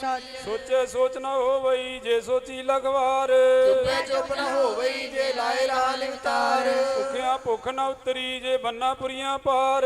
ਸੱਚ। ਸੋਚੇ ਸੋਚ ਨਾ ਹੋਵਈ ਜੇ ਸੋਚੀ ਲਗਵਾਰ। ਚੁੱਪੇ ਚੁੱਪ ਨ ਹੋਵਈ ਜੇ ਲਾਏ ਰਾਹ ਲਿਵਤਾਰ ਭੁਖਿਆ ਭੁੱਖ ਨਾ ਉਤਰੀ ਜੇ ਬੰਨਾ ਪੁਰੀਆਂ ਪਾਰ।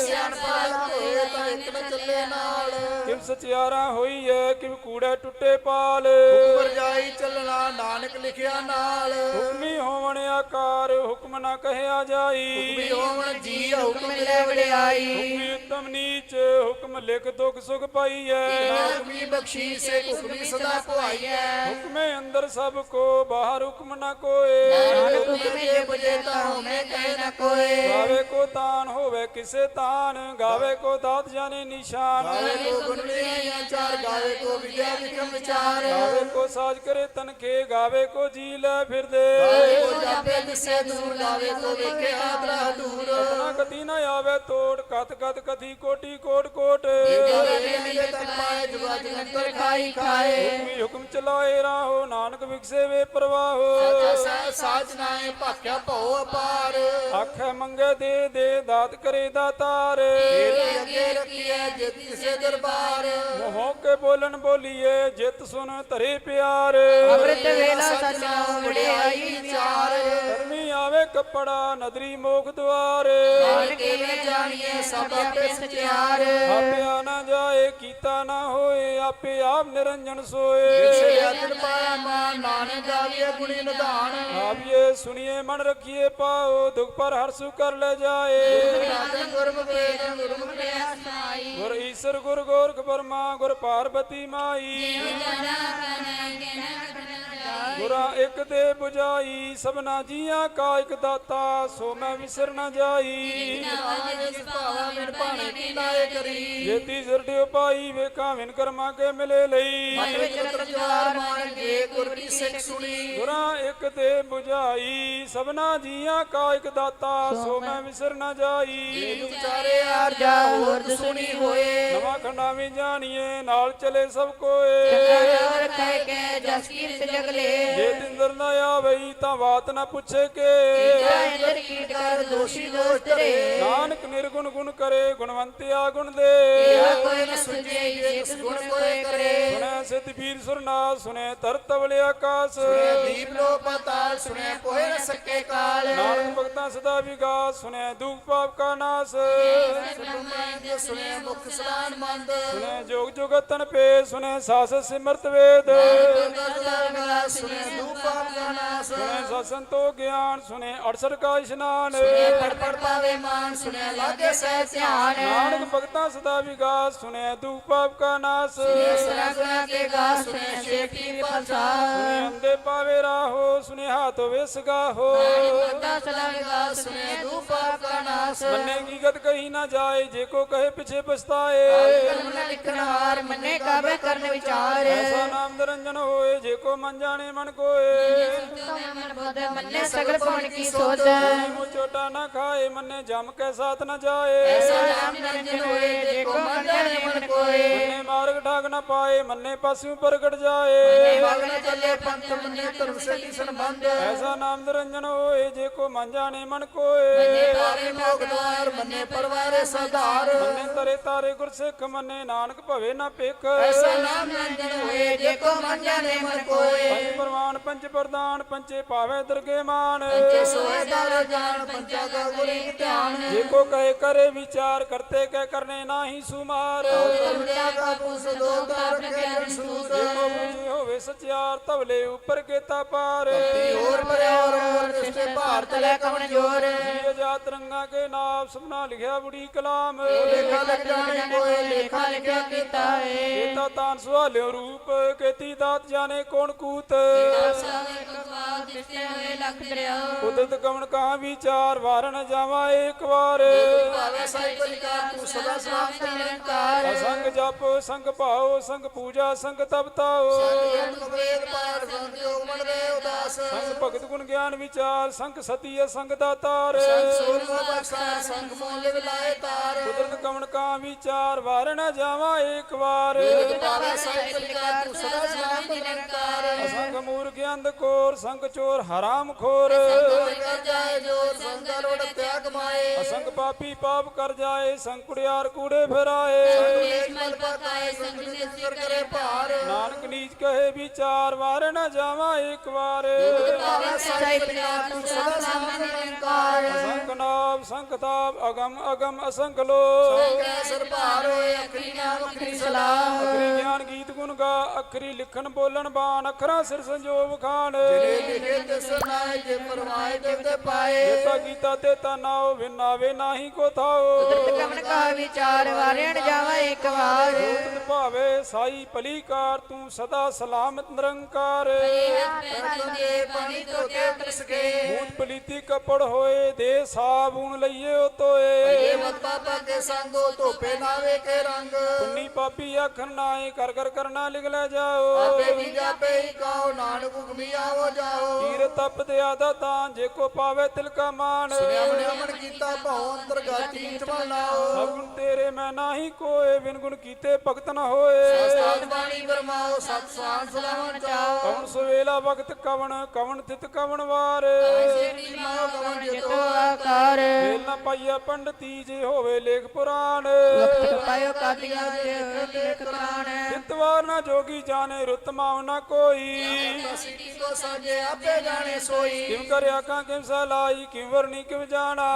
ਸਿਆਣ ਪਾਲ ਹੋਏ ਤਾਂ ਇੱਕ ਨ ਚੱਲੇ ਨਾਲ। ਕਿਵ ਸਚਿਆਰਾ ਹੋਈ ਐ ਕਿਵ ਕੂੜੇ ਟੁੱਟੇ ਪਾਲ। ਹੁਕਮ ਜਾਈ ਚੱਲਣਾ ਨਾਨਕ ਲਿਖਿਆ ਨਾਲ। ਹੁਕਮੀ ਹੋਵਣ ਆਕਾਰ ਹੁਕਮ ਨਾ ਕਹਿਆ ਜਾਈ। ਵੀ ਹੋਵਣ ਜੀ ਹੁਕਮ ਮਿਲੇ ਵਡਿਆਈ। ਹੁਕਮੀ ਉਤਮ ਨੀਚ ਹੁਕਮ ਲਿਖ ਦੁਖ ਸੁਖ ਪਾਈਐ ਹੁਕਮੀ ਬਖਸ਼ੀਸੇ ਹੁਕਮੀ ਸਦਾ ਪੁਆਈਐ। ਹੁਕਮੇ ਅੰਦਰ ਸਭ ਕੋ ਬਾਹਰ ਹੁਕਮ ਨਾ ਕੋਏ। ਨਾਨਕ ਹੁਕਮੇ ਜੇ ਬੁਝੇ ਤਾਂ ਹੋਵੇ ਕਹਿ ਨ ਕੋਏ। ਗਾਵੇ ਕੋ ਤਾਨ ਹੋਵੇ ਕਿਸੇ ਤਾਨ ਗਾਵੇ ਕੋ ਦਾਤ ਜਾਣੇ ਨਿਸ਼ਾਨ। ਗਾਵੇ ਕੋ ਗੁਣਲੀਆਂ ਚਾਰ ਗਾਵੇ ਕੋ ਵਿਦਿਆ ਵਿਕਰਮ ਵਿਚਾਰ। ਗਾਵੇ ਕੋ ਸਾਜ ਕਰੇ ਤਨਖੇ ਗਾਵੇ ਕੋ ਜੀ ਲੈ ਫਿਰਦੇ। ਗਾਵੇ ਕੋ ਜਾਪੇ ਦਿਸੇ ਦੂਰ ਗਾਵੇ ਕੋ ਵੇਖੇ ਆਦਰਾ ਦੂਰ। ਨਾ ਕਤੀ ਨਾ ਆਵੇ ਤੋੜ ਕਤ ਕਤ ਕਥੀ ਕੋਟੀ ਕੋਟ ਕੋਟ। ਗਾਵੇ ਮਿਲੇ ਤਨ ਪਾਏ ਜੁਗਾ ਜਨੰਤਰ ਖਾਈ ਖਾਏ। ਹੁਕਮੀ ਹੁਕਮ ਚਲਾਏ ਰਾਹੋ ਨਾਨਕ ਵਿਕਸੇ ਵੇ ਪ੍ਰਵਾਹੋ। ਸਾ ਸਾਜ ਨਾਏ ਭਾਖਿਆ ਭਉ ਅਪਾਰ। ਆਖੇ ਮੰਗੇ ਦੇ ਦੇ ਦਾਤ ਕਰੇ ਦਾਤਾਰ। ਤੇਰੇ ਅੱਗੇ ਰੱਖੀਐ ਜਿਤ ਕਿਸੇ ਦਰਬਾਰ। ਮੋਹ ਕੇ ਬੋਲਣ ਬੋਲੀਏ ਜਿਤ ਸੁਨ ਧਰੇ ਪਿਆਰ। ਅੰਮ੍ਰਿਤ ਵੇਲਾ ਸਚਾ ਵਡਿਆਈ ਵਿਚਾਰ। ਧਰਮੀ ਆਵੇ ਕੱਪੜਾ ਨਦਰੀ ਮੋਖ ਦੁਆਰ। ਨਾਨਕ ਕਿਵੇਂ ਜਾਣੀਏ ਸਭ ਆਪੇ ਸਚਿਆਰ। ਆਪਿਆ ਨਾ ਜਾਏ ਕੀਤਾ ਨਾ ਹੋਏ ਆਪੇ ਆਪ ਨਿਰੰਜਨ ਸੋਏ। ਕਿਸੇ ਅਤਨ ਪਾਇਆ ਮਾਨ ਨਾਨਕ ਗਾਵੀਏ ਗੁਣੀ ਨਿਧਾਨ। ਆਵੀਏ ਸੁਣੀਏ ਮਨ ਰੱਖੀਏ ਪਾਓ ਦੁਖ ਪਰ ਹਰ ਸੁ ਕਰ ਲੈ ਜਾਏ। ਗੁਰ ਈਸਰ ਗੁਰ ਗੋਰਖ ਬਰਮਾ ਗੁਰ ਪਾਰਬਤੀ ਮਾਈ। ਗੁਰਾ ਇੱਕ ਤੇ 부ਜਾਈ ਸਭਨਾ ਜੀਆਂ ਕਾ ਇੱਕ ਦਾਤਾ ਸੋ ਮੈਂ ਵਿਸਰ ਨਾ ਜਾਈ। ਜੇਤੀ ਜ਼ਰਡਿਓ ਪਾਈ ਵੇਖਾਂ ਵਿਨ ਕਰਮਾ ਕੇ ਮਿਲੇ ਲਈ। ਮਨ ਵਿੱਚ ਤਰਜਵਾਰ ਮਾਨ ਜੇ ਗੁਰ ਕੀ ਸਿੱਖ ਸੁਣੀ। ਗੁਰਾ ਇੱਕ ਤੇ 부ਜਾਈ ਸਭਨਾ ਜੀਆਂ ਕਾ ਇੱਕ ਦਾਤਾ ਸੋ ਮੈਂ ਵਿਸਰ ਨਾ ਜਾਈ। ਵਿਚਾਰੇ ਆਰ ਜਾ ਹੋਰ ਸੁਣੀ ਹੋਏ। ਨਵਾਂ ਖੰਡਾ ਵੀ ਜਾਣੀਏ ਨਾਲ ਚਲੇ ਸਭ ਕੋਏ। ਕਹਿ ਕੇ ਜਸ ਕੀਰਤ ਜਗਲੇ। ਜੇ ਤਿੰਦਰ ਨਾ ਆਵਈ ਤਾਂ ਬਾਤ ਨਾ ਪੁੱਛੇ ਕੇ। ਇੰਦਰ ਕੀਟ ਕਰ ਦੋਸ਼ੀ ਦੋਸ਼ ਤਰੇ ਨਾਨਕ ਨਿਰਗੁਣ ਗੁਣ ਕਰੇ ਗੁਣਵੰਤਿਆ ਗੁਣ ਦੇ। ਕੋਈ ਨ ਸੁਝੇ ਜਿਸ ਗੁਣ ਕੋਏ ਕਰੇ। ਸੁਣੈ ਸਿੱਧ ਵੀਰ ਸੁਰਨਾਥ ਸੁਣੈ ਤਰਤ ਤਵਲੇ ਆਕਾਸ। ਦੀਪ ਲੋ ਪਤਾਲ ਸੁਣੇ ਕੋਏ ਨ ਸਕੇ ਕਾਲ। ਨਾਨਕ ਭਗਤਾਂ ਸਦਾ ਵਿਗਾਸ ਸੁਣੈ ਦੁਖ ਪਾਪ ਕਾ ਨਾਸ। ਸੁਣੇ ਸੁਣੇ ਮੁਖ ਸਲਾਨ ਮੰਦ। ਸੁਣੈ ਜੋਗ ਜੁਗਤਨ ਪੇ ਸੁਣੈ ਸਾਸ ਸਿਮਰਤ ਵੇਦ। ਸੁਣੇ ਦੂਪਾਪ ਦਾ ਨਾਸ। ਸੁਣੈ ਸਸੰਤੋ ਗਿਆਨ ਸੁਣੈ ਅੜਸਰ ਕਾ ਇਸ਼ਨਾਨ। ਪੜ ਪੜ ਪਾਵੇ ਮਾਨ ਸੁਣੇ ਲਾਗੇ ਸਹਿ ਧਿਆਨ। ਨਾਨਕ ਭਗਤਾਂ ਸਦਾ ਵਿਗਾਸ ਸੁਣੈ ਦੁਖ ਪਾਪ ਕਾ ਨਾਸ। ਸਰਾ ਗੁਣਾ ਕੇ ਗਾ ਸੁਣੇ ਸ਼ੇਖੀ ਪਲਸਾ ਸੁਣੈ ਅੰਦੇ ਪਾਵੇ ਰਾਹੋ ਸੁਣੈ ਹਾਥ ਵਿਸ ਗਾਹੋ ਦਾ ਸਦਾ ਦੂਪਾਪ ਦਾ ਨਾਸ। ਮੰਨੇ ਕੀ ਗਤ ਕਹੀ ਨਾ ਜਾਏ ਜੇ ਕੋ ਕਹੇ ਪਿਛੇ ਪਛਤਾਏ। ਕਲਮ ਨ ਲਿਖਣ ਹਾਰ ਮੰਨੇ ਕਾਬੇ ਕਰਨ ਵਿਚਾਰ। ਐਸਾ ਨਾਮ ਨਿਰੰਜਨ ਹੋਏ ਜੇ ਕੋ ਮਨ ਜਾਣੇ ਮਨ ਕੋਏ। ਮਨ ਬੁੱਧ ਮੰਨੇ ਸਗਲ ਪਵਨ ਕੀ ਸੋਧ। ਮੂੰ ਚੋਟਾ ਨਾ ਖਾਏ ਮੰਨੇ ਜਮ ਕੇ ਸਾਥ ਨਾ ਜਾਏ। ਐਸਾ ਨਾਮ ਨਿਰੰਜਨ ਹੋਏ ਜੇ ਕੋ ਮਨ ਜਾਣੇ ਮਨ ਕੋਏ। ਮੰਨੇ ਮਾਰਗ ਠਾਗ ਨਾ ਪਾਏ ਮੰਨੇ ਪਾਸਿਓਂ ਪ੍ਰਗਟ ਜਾਏ। ਵਗਨ ਚੱਲੇ ਪੰਥ ਮੰਨੇ ਧਰਮ ਸੇਤੀ ਸੰਬੰਧ। ਐਸਾ ਨਾਮ ਨਿਰੰਜਨ ਹੋਏ ਜੇ ਕੋ ਮਨ ਜਾਣੇ ਮਨ ਕੋਏ। ਪਾਰੇ ਮੋਗ ਦਵਾਰ ਮੰਨੇ ਪਰਵਾਰੇ ਸਧਾਰ ਮੰਨੇ ਤਰੇ ਤਾਰੇ ਗੁਰਸਿੱਖ ਮੰਨੇ ਨਾਨਕ ਭਵੇ ਨਾ ਭਿਖ। ਐਸਾ ਨਾਮ ਨਿਰੰਜਨ ਹੋਏ ਜੇ ਕੋ ਮਨ ਜਾਣੇ ਮਨ ਕੋਏ। ਪੰਜ ਪ੍ਰਵਾਨ ਪੰਜ ਪ੍ਰਦਾਨ ਪੰਚੇ ਪਾਵੇ ਦਰਗੇ ਮਾਨ। ਜੇ ਸੋਏ ਦਰ ਜਾਣ ਪੰਚਾ ਦਾ ਗੁਰੀ ਧਿਆਨ। ਜੇ ਕੋ ਕਹੇ ਕਰੇ ਵਿਚਾਰ ਕਰਤੇ ਕਹਿ ਕਰਨੇ ਨਾਹੀ ਸੁਮਾਰ। ਤੁਮਿਆ ਕਾ ਪੁਸ ਦੋ ਸਚਿਆਰ ਤਵਲੇ ਉੱਪਰ ਕੇਤਾ ਪਾਰ। ਹੋਰ ਹੋਰ ਦ੍ਰਿਸ਼ਟੇ ਭਾਰਤ ਲੈ ਕਵਣ ਜੋਰ। ਜੀ ਜਾਤ ਰੰਗਾ ਕੇ ਨਾਮ ਸੁਪਨਾ ਲਿਖਿਆ ਬੁੜੀ ਕਲਾਮ। ਲੇਖਾ ਜਾਣੇ ਲੇਖਾ ਲਿਖਿਆ ਕੀਤਾ ਏ ਕੇਤਾ ਤਾਨ ਸੁਹਾਲਿਓ ਰੂਪ ਕੇਤੀ ਦਾਤ ਜਾਣੇ ਕੌਣ ਕੂਤ। ਸਾਵੇ ਕਵਾ ਤਿਸਤੇ ਹੋਏ ਲੱਖ ਦਰਿਆਓ ਉਦਤ ਕਵਣ ਕਹਾ ਵਿਚਾਰ ਵਾਰਨ ਜਾਵਾ ਏਕ ਵਾਰ। ਭਾਵੇਂ ਸਾਈ ਪਰਿਕਾਰ ਤੂੰ ਸਦਾ ਸਲਾਮਤ ਨਿਰੰਕਾਰ। ਅਸੰਗ ਜਪ ਸੰਗ ਭਾਉ ਸੰਗ ਪੂਜਾ ਸੰਗ ਤਪਤਾਓ ਸੰਤ ਵੇਦ ਪਾਠ ਸੰਤ ਜੋਗ ਮਨ ਵੇ ਉਦਾਸ। ਸੰਗ ਭਗਤ ਗੁਣ ਗਿਆਨ ਵਿਚਾਰ ਸੰਗ ਸਤੀ ਅਸੰਗ ਦਾਤਾਰ ਸੋਲ ਮੋ ਬਖਸ਼ਾ ਸੰਗ ਮੋਲ ਲਿਵ ਲਾਏ ਤਾਰ। ਉਦਤ ਕਵਣ ਕਹਾ ਵਿਚਾਰ ਵਾਰਨ ਜਾਵਾ ਏਕ ਵਾਰ। ਤੂੰ ਸਦਾ ਨਿਰੰਕਾਰ। ਅਸੰਗ ਮੂਰਖ ਅੰਧ ਕੋਰ ਸੰਗ ਚੋਰ ਹਰਾਮ ਖੋਰ। ਕਰ ਜਾਏ ਜੋ ਸੰਤ ਲੋੜ ਤਿਆਗ ਮਾਏ। ਪਾਪੀ ਪਾਪ ਕਰ ਜਾਏ ਸੰਗ ਕੁੜਿਆਰ ਕੂੜੇ ਫਿਰਾਏ। ਦੇਸ਼ ਮਲ ਪਕਾਏ ਸੰਗ ਕਰ ਕਰੇ ਭਾਰ। ਨਾਨਕ ਨੀਚ ਕਹੇ ਵਿਚਾਰ ਵਾਰ ਨ ਜਾਵਾ ਇੱਕ ਵਾਰ। ਭਾਵੇਂ ਸਾਈ ਪਰਿਕਾਰ ਤੂੰ ਸਦਾ ਸਲਾਮਤ ਨਿਰੰਕਾਰ। ਅਸੰਗ ਨਾਮ ਸੰਗ ਤਾਪ ਅਗਮ ਅਗਮ ਅਸੰਗ ਲੋ ਕੈ ਸਰ ਭਾਰ ਹੋਏ ਅਖਰੀ ਨਾਮ ਅਖਰੀ ਸਲਾਹ ਅਖਰੀ ਗਿਆਨ ਗੀਤ ਗੁਣ ਗਾ ਅਖਰੀ ਲਿਖਣ ਬੋਲਣ ਬਾਣ ਅੱਖਰਾਂ ਸਿਰ ਸੰਜੋਗ ਖਾਨ ਲਿਖੇ ਤੇ ਸੁਨਾਏ ਜੇ ਪਰਮਾਏ ਦੇਵ ਤੇ ਪਾਏ। ਜੇਤਾ ਕੀਤਾ ਤੇ ਤਾ ਨਾਉ ਵਿਨਾਵੇ ਨਾਹੀ ਕੋ ਥਾਓ ਕਮਨ ਕਾ ਵਿਚਾਰ ਵਾਰਿਣ ਜਾਵਾ ਇੱਕ ਵਾਰ। ਤੁਧ ਭਾਵੇ ਸਾਈ ਭਲੀ ਕਾਰ ਤੂੰ ਸਦਾ ਸਲਾਮਤ ਨਿਰੰਕਾਰ। ਦੇ ਪਾਣੀ ਤੋਂ ਤੇ ਤਰਸਕੇ ਮੂਤ ਪਲੀਤੀ ਕਪੜ ਹੋਏ ਦੇ ਸਾਬੂਨ ਲਈਏ ਓ ਤੋਏ ਮਤ ਬਾਬਾ ਕੇ ਸੰਗੋ ਧੋਪੇ ਨਾਵੇ ਕੇ ਰੰਗ। ਪੁੰਨੀ ਪਾਪੀ ਆਖਣ ਨਾਏ ਕਰ ਕਰ ਕਰਨਾ ਲਿਖ ਲੈ ਜਾਓ। ਆਪੇ ਵੀ ਜਾਪੇ ਹੀ ਕਹੋ ਨਾਨਕ ਹੁਕਮੀ ਆਵੋ ਜਾਓ। ਤੀਰ ਤਪ ਤੇ ਆਦਾ ਤਾਂ ਜੇ ਕੋ ਪਾਵੇ ਤਿਲ ਕਾ ਮਾਨ ਅਮਨ ਅਮਨ ਕੀਤਾ ਭਉ ਅੰਤਰ ਗਾਤੀ ਚਮਲ ਨਾਓ ਸਗੁਣ ਤੇਰੇ ਮੈਂ ਨਾਹੀ ਕੋਏ ਬਿਨ ਗੁਣ ਕੀਤੇ ਭਗਤ ਨ ਹੋਏ। ਸਤਾਤ ਬਾਣੀ ਬਰਮਾਓ ਸਤ ਸਾਨ ਸਲਾਮਨ ਚਾਓ। ਕਵਣ ਸੁਵੇਲਾ ਵਕਤ ਕਵਣ ਕਵਣ ਤਿਤ ਕਵਣ ਵਾਰ। ਸੇਤੀ ਮਾਓ ਕਵਨ ਜਿਤੋ ਆਕਾਰ। ਵੇਲ ਨ ਪਾਈਆ ਪੰਡਤੀ ਜੇ ਹੋਵੇ ਲੇਖ ਪੁਰਾਣ। ਪਾਇਓ ਕਾਦੀਆਂ ਦੇ ਲੇਖ ਪ੍ਰਾਣ। ਜਿਤਵਾਰ ਨਾ ਜੋਗੀ ਜਾਣੇ ਰੁੱਤ ਮਾਉ ਨਾ ਕੋਈ। ਸਿੱਖੀ ਕੋ ਸਾਜੇ ਆਪੇ ਜਾਣੇ ਸੋਈ। ਕਿਵ ਕਰਿਆ ਕਾਂ ਕਿਵ ਸਲਾਈ ਕਿਵ ਵਰਨੀ ਕਿਵ ਜਾਣਾ।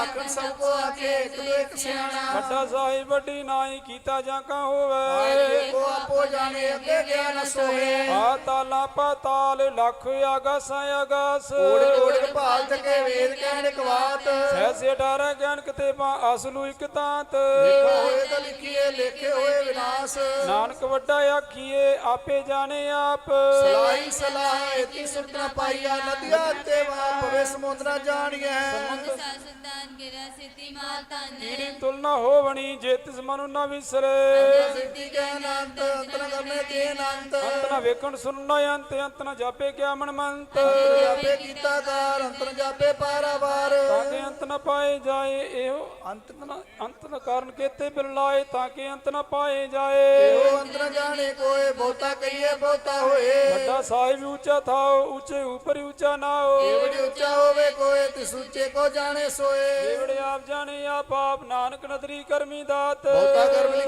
ਆਖਣ ਸਭ ਕੋ ਇੱਕ ਤੋਂ ਇੱਕ ਸਿਆਣਾ। ਵੱਡਾ ਸਾਹਿਬ ਵੱਡੀ ਨਾਈ ਕੀਤਾ ਜਾਂ ਕਾ ਹੋਵੇ। ਕੋ ਆਪੋ ਜਾਣੇ ਅੱਗੇ ਗਿਆਨ ਸੋਏ। ਆ ਤਾਲਾ ਪਾਤਾਲ ਲੱਖ ਆਗਾਸ ਆਗਾਸ। ਓੜ ਓੜ ਭਾਲ ਤਕੇ ਵੇਦ ਕਹਿਣ ਕਵਾਤ। ਸਹਿਸੇ ਅਠਾਰਹ ਗਿਆਨ ਕਿਤੇਬਾ ਅਸਲੂ ਇਕ ਤਾਂਤ। ਲਿਖਾ ਹੋਏ ਤਾਂ ਲਿਖੀਏ ਲੇਖੇ ਹੋਏ ਵਿਨਾਸ਼। ਨਾਨਕ ਵੱਡਾ ਆਖੀਏ ਆਪੇ ਜਾਣੇ ਆਪ। ਸਲਾਈ ਸਲਾਹ ਇਤੀ ਸੁਰਤਨਾ ਪਾਈਆ ਨਦੀਆਂ ਤੇ ਵਾ ਪਵੇ ਸਮੁੰਦਰਾ ਜਾਣੀਐ। ਸੰਤਾਨ ਗਿਰਾ ਸਿੱਧੀ ਮਾਲ ਤਾਨੇ ਤੁਲਨਾ ਹੋਵਣੀ ਜੇ ਤਿਸ ਮਨੁ ਨ ਵਿਸਰੇ। ਸਿੱਧੀ ਅੰਤ ਕਰਨੇ ਤੇ ਅਨੰਤ। ਅੰਤ ਨ ਵੇਖਣ ਸੁਣਨਾ ਅੰਤ ਅੰਤ ਨ ਜਾਪੇ ਕਿਆ ਮਨ ਮੰਤ ਜਾਪੇ ਕੀਤਾ ਕਾਰ ਅੰਤਰ ਜਾਪੇ ਪਾਰਾਵਾਰ। ਤਾਂ ਕਿ ਅੰਤ ਨ ਪਾਏ ਜਾਏ ਇਹੋ ਅੰਤ ਨ ਅੰਤ ਨ ਕਾਰਨ ਕੇਤੇ ਬਿਲ ਲਾਏ ਤਾਂ ਕਿ ਅੰਤ ਨ ਪਾਏ ਜਾਏ। ਇਹੋ ਅੰਤਰ ਜਾਣੇ ਕੋਏ ਬਹੁਤਾ ਕਹੀਏ ਬਹੁਤਾ ਹੋਏ। ਵੱਡਾ ਸਾਹਿਬ ਉੱਚਾ ਥਾਓ ਉੱਚੇ ਉਪਰ ਉੱਚਾ ਨਾਓ। ਏਵੜੀ ਉੱਚਾ ਹੋਵੇ ਕੋਏ ਤਿਸ ਉੱਚੇ ਕੋ ਜਾਣੇ ਸੋਏ। ਆਪ ਜਾਣੇ ਆਪ ਆਪ ਨਾਨਕ ਨਦਰੀ ਕਰਮੀ ਦਾਤ। ਬਹੁਤਾ ਕਰਮ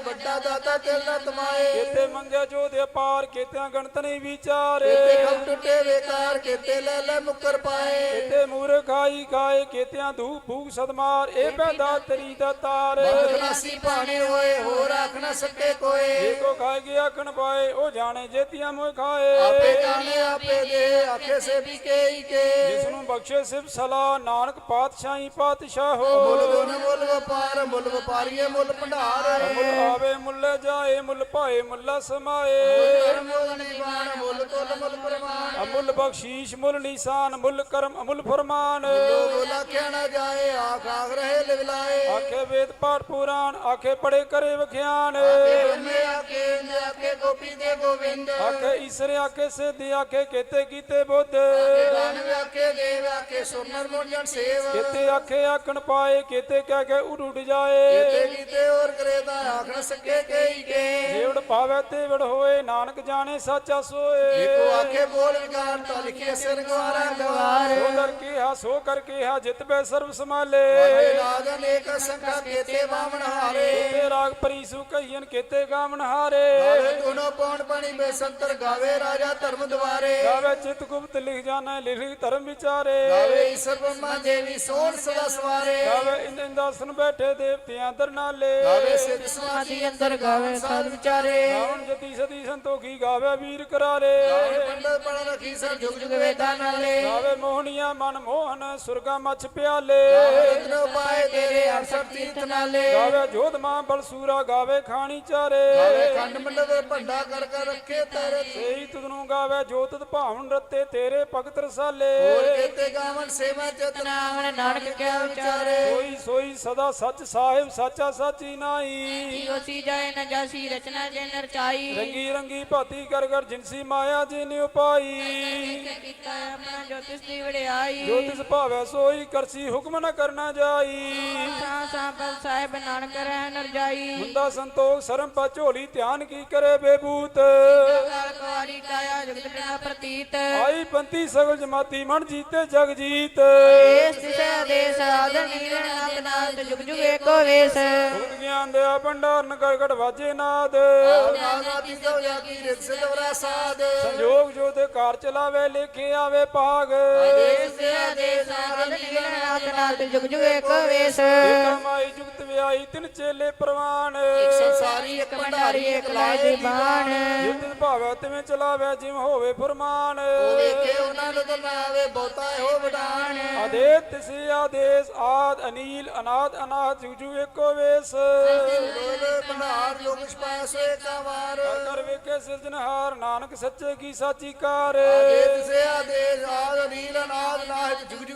ਵੱਡਾ ਦਾਤਾ ਤਿਲ ਨਾ ਤਮਾਏ ਕੇਤੇ ਮੰਗਿਆ ਜੋ ਦੇ ਅਪਾਰ ਕੇਤਿਆਂ ਗਣਤ ਨਹੀਂ ਵਿਚਾਰੇ। ਕੇਤੇ ਖਮ ਟੁੱਟੇ ਵੇਕਾਰ ਕੇਤੇ ਲੈ ਲੈ ਮੁਕਰ ਪਾਏ। ਕੇਤੇ ਮੂਰ ਖਾਈ ਖਾਏ ਕੇਤਿਆਂ ਧੂਪ ਭੂਖ ਸਦਮਾਰ ਇਹ ਪੈਦਾ ਤੇਰੀ ਦਾ ਤਾਰ। ਬਦਨਾਸੀ ਭਾਣੇ ਹੋਏ ਹੋਰ ਆਖ ਨਾ ਸਕੇ ਕੋਏ। ਜੇ ਕੋ ਖਾਏ ਗਿਆ ਆਖਣ ਪਾਏ ਉਹ ਜਾਣੇ ਜੇਤੀਆਂ ਮੋਇ ਖਾਏ। ਆਪੇ ਜਾਣੇ ਆਪੇ ਦੇ ਆਖੇ ਸੇ ਵੀ ਕੇ ਹੀ ਕੇ। ਜਿਸ ਨੂੰ ਬਖਸ਼ੇ ਸਿਫ ਸਲਾ ਨਾਨਕ ਪਾਤਸ਼ਾਹੀ ਪਾਤਸ਼ਾਹੋ ਮੁੱਲ ਗੁਣ ਮੁੱਲ ਵਪਾਰ ਮੁੱਲ ਵਪਾਰੀਏ ਮੁੱਲ ਭੰਡਾਰ। ਮੁੱਲ ਆਵੇ ਮੁੱਲ ਜਾਏ ਮੁੱਲ ਭਾਏ ਮੁੱਲਾ ਸਮਾਏ। ਅਮੁੱਲ ਬਖਸ਼ੀਸ਼ ਮੁੱਲ ਨਿਸ਼ਾਨ ਮੁੱਲ ਕਰਮ ਅਮੁੱਲ ਫਰਮਾਨ। ਆਖਿਆ ਨਾ ਜਾਏ ਆਖ ਆਖ ਰਹੇ ਲਿਵਲਾਏ ਆਖੇ ਵੇਦ ਪਾਠ ਪੁਰਾਣ ਆਖੇ ਪੜੇ ਕਰੇ ਵਖਿਆਨ। ਆਖੇ ਆਖੇ ਗੋਪੀ ਦੇ ਗੋਵਿੰਦ। ਆਖੇ ਈਸਰ ਆਖੇ ਸਿੱਧ ਆਖੇ ਕੇਤੇ ਕੀਤੇ ਬੁੱਧ। ਗੁਣ ਜਨ ਸੇਵ। ਕੇਤੇ ਆਖੇ ਆਖਣ ਪਾਏ ਕੇਤੇ ਕਹਿ ਕੇ ਉੱਡ ਉੱਡ ਜਾਏ। ਤੇ ਕੀਤੇ ਹੋਰ ਕਰੇ ਤਾਂ ਆਖ ਨਾ ਸਕੇ ਕਈ ਕੇ। ਜੇਵੜ ਪਾਵੇ ਤੇ ਵੜ ਹੋਏ ਨਾਨਕ ਜਾਣੇ ਸੱਚਾ ਸੋਏ। ਕੋ ਆਖੇ ਬੋਲ ਵਿਕਾਰ ਤਾਂ ਲਿਖੇ ਸਿਰ ਗਵਾਰਾ ਗਵਾਰ। ਸੋ ਕਰ ਕੀਹਾ ਸੋ ਕਰ ਕੀਹਾ ਜਿਤ ਬੈ ਸਰਬ ਸਮਾਲੇ ਲਾਗ ਅਨੇਕ ਸੰਖਾ ਕੇਤੇ ਬਾਵਣ ਹਾਰੇ। ਤੇ ਰਾਗ ਪਰੀਸੂ ਕਹੀਨ ਕੇਤੇ ਗਾਵਨ ਹਾਰੇ। ਗੁਣੋ ਪੌਣ ਪਾਣੀ ਬੇਸੰਤਰ ਗਾਵੇ ਰਾਜਾ ਧਰਮ ਦੁਆਰੇ। ਗਾਵੇ ਚਿਤ ਗੁਪਤ ਲਿਖ ਜਾਣਾ ਲਿਖ ਧਰਮ ਵਿਚਾਰੇ। ਗਾਵੇ ਈਸ਼ਰ ਬ੍ਰਹਮਾ ਦੇਵੀ ਸੋਹਣ ਸਦਾ ਸਵਾਰੇ। ਗਾਵੇ ਇੰਦ ਇੰਦਾਸਨ ਬੈਠੇ ਦੇਵਤਿਆਂ ਦਰ ਨਾਲੇ। ਗਾਵੇ ਸਿੱਧ ਸਮਾਧੀ ਅੰਦਰ ਗਾਵੇ ਸਾਧ ਵਿਚਾਰੇ। ਗਾਵਨ ਜਤੀ ਸਦੀ ਸੰਤੋਖੀ ਗਾਵੇ ਵੀਰ ਕਰਾਰੇ। ਪੰਡਤ ਪੜ ਰਖੀ ਸਰ ਜੁਗ ਜੁਗ ਵੇਦਾਂ ਨਾਲੇ। ਗਾਵੇ ਮੋਹਣੀਆਂ ਮਨ ਮੋਹਨ ਸੁਰਗਾ ਮਛ ਪਿਆਲੇ। ਰਤਨ ਪਾਏ ਤੇਰੇ 68 ਤੀਰਥ ਨਾਲੇ। ਗਾਵੇ ਜੋਧ ਮਾਂ ਬਲਸੂਰਾ ਗਾਵੇ ਖਾਣੀ ਚਾਰੇ। ਗਾਵੇ ਖੰਡ ਮੰਡਲ ਭੰਡਾ ਕਰ ਕਰ ਰੱਖੇ ਤੇਰੇ। ਸਹੀ ਤੁਧਨੂੰ ਗਾਵੇ ਜੋਤ ਭਾਵਨ ਰੱਤੇ ਤੇਰੇ ਭਗਤ ਰਸਾਲੇ। ਹੋਰ ਕੀਤੇ ਗਾਵਨ ਸੇਵਾ ਚਤਨਾ ਨਾਮ ਨਾਨਕ ਕਿਆ ਵਿਚਾਰੇ। ਸੋਈ ਸੋਈ ਸਦਾ ਸੱਚ ਸਾਹਿਬ ਸਾਚਾ ਸਾਚੀ ਨਾਈ ਹੋਸੀ ਜਾਏ ਨ ਜਾਸੀ ਰਚਨਾ ਜੇ ਨਰਚਾਈ ਰੰਗੀ ਰੰਗੀ ਭਾਤੀ ਕਰ ਕਰ ਜਿਨਸੀ ਮਾਇਆ ਜਿਨ ਉਪਾਈ। ਕੀਤਾ ਆਪਣਾ ਜੋਤਿਸ ਦੀ ਵਡਿਆਈ। ਜੋ ਤਿਸ ਭਾਵੈ ਸੋਈ ਕਰਸੀ ਹੁਕਮ ਨ ਕਰਨਾ ਜਾਈ। ਸਾ ਸਾ ਪਰ ਸਾਹਿਬ ਨਾਨਕ ਰਹਿ ਨਰਜਾਈ ਮੁੰਦਾ ਸੰਤੋਖ ਸਰਮ ਪਾ ਝੋਲੀ ਧਿਆਨ ਕੀ ਕਰੇ ਬੇਬੂਤ? ਕਾਲ ਕੁਆਰੀ ਕਾਇਆ ਜਗਤ ਬਿਨਾ ਪ੍ਰਤੀਤ। ਆਈ ਪੰਤੀ ਸਗਲ ਜਮਾਤੀ ਮਨ ਜੀਤੇ ਜਗ ਜੀਤ ਇਸ ਤਿਸੈ ਦੇਸ ਆਦਰ ਨੀਰਣ ਨਾਥ ਨਾਥ ਜੁਗ ਜੁਗ ਏਕੋ ਵੇਸ। ਭਗਤ ਗਿਆਨ ਦਿਆ ਭੰਡਾਰਨ ਕਰ ਗੜ ਵਾਜੇ ਨਾਦ। ਜਾਤੀ ਸੰਜੋਗ ਜੋ ਤੇ ਕਾਰ ਚਲਾਵੇ ਲੇਖੇ ਆਵੇ ਭਾਗ। ਇਸ ਤਿਸੈ ਦੇਸ ਆਦਰ ਨੀਰਣ ਨਾਥ ਨਾਥ ਜੁਗ ਜੁਗ ਏਕੋ ਵੇਸ। ਏਕਾ ਮਾਈ ਵਿਆਈ ਤਿਨ ਚੇਲੇ ਪ੍ਰਵਾਨ। ਸੰਸਾਰੀ ਇੱਕ ਭੰਡਾਰੀ ਏਕ ਲਾਇ ਦੀ ਬਾਣ। ਜਿਤ ਭਾਵੈ ਤਿਵੇਂ ਚਲਾਵੇ ਜਿਮ ਹੋਵੇ ਫਰਮਾਨ। ਉਹਨਾਂ ਨੂੰ ਵਡਾਣ। ਤਿਸ ਆਦੇਸ ਆਦ ਅਨੀਲ ਅਨਾਦ ਅਨਾਦ ਜੁਗ ਏਕੋ ਵੇਸ। ਲੋਲ ਕਰ ਕਰ ਵੇਖੇ ਸਿਰਜਨਹਾਰ ਨਾਨਕ ਸੱਚੇ ਕੀ ਸਾਚੀ ਕਾਰ। ਆਦੇਸ਼ ਆਦ ਨੀਲ ਅਨਾਦ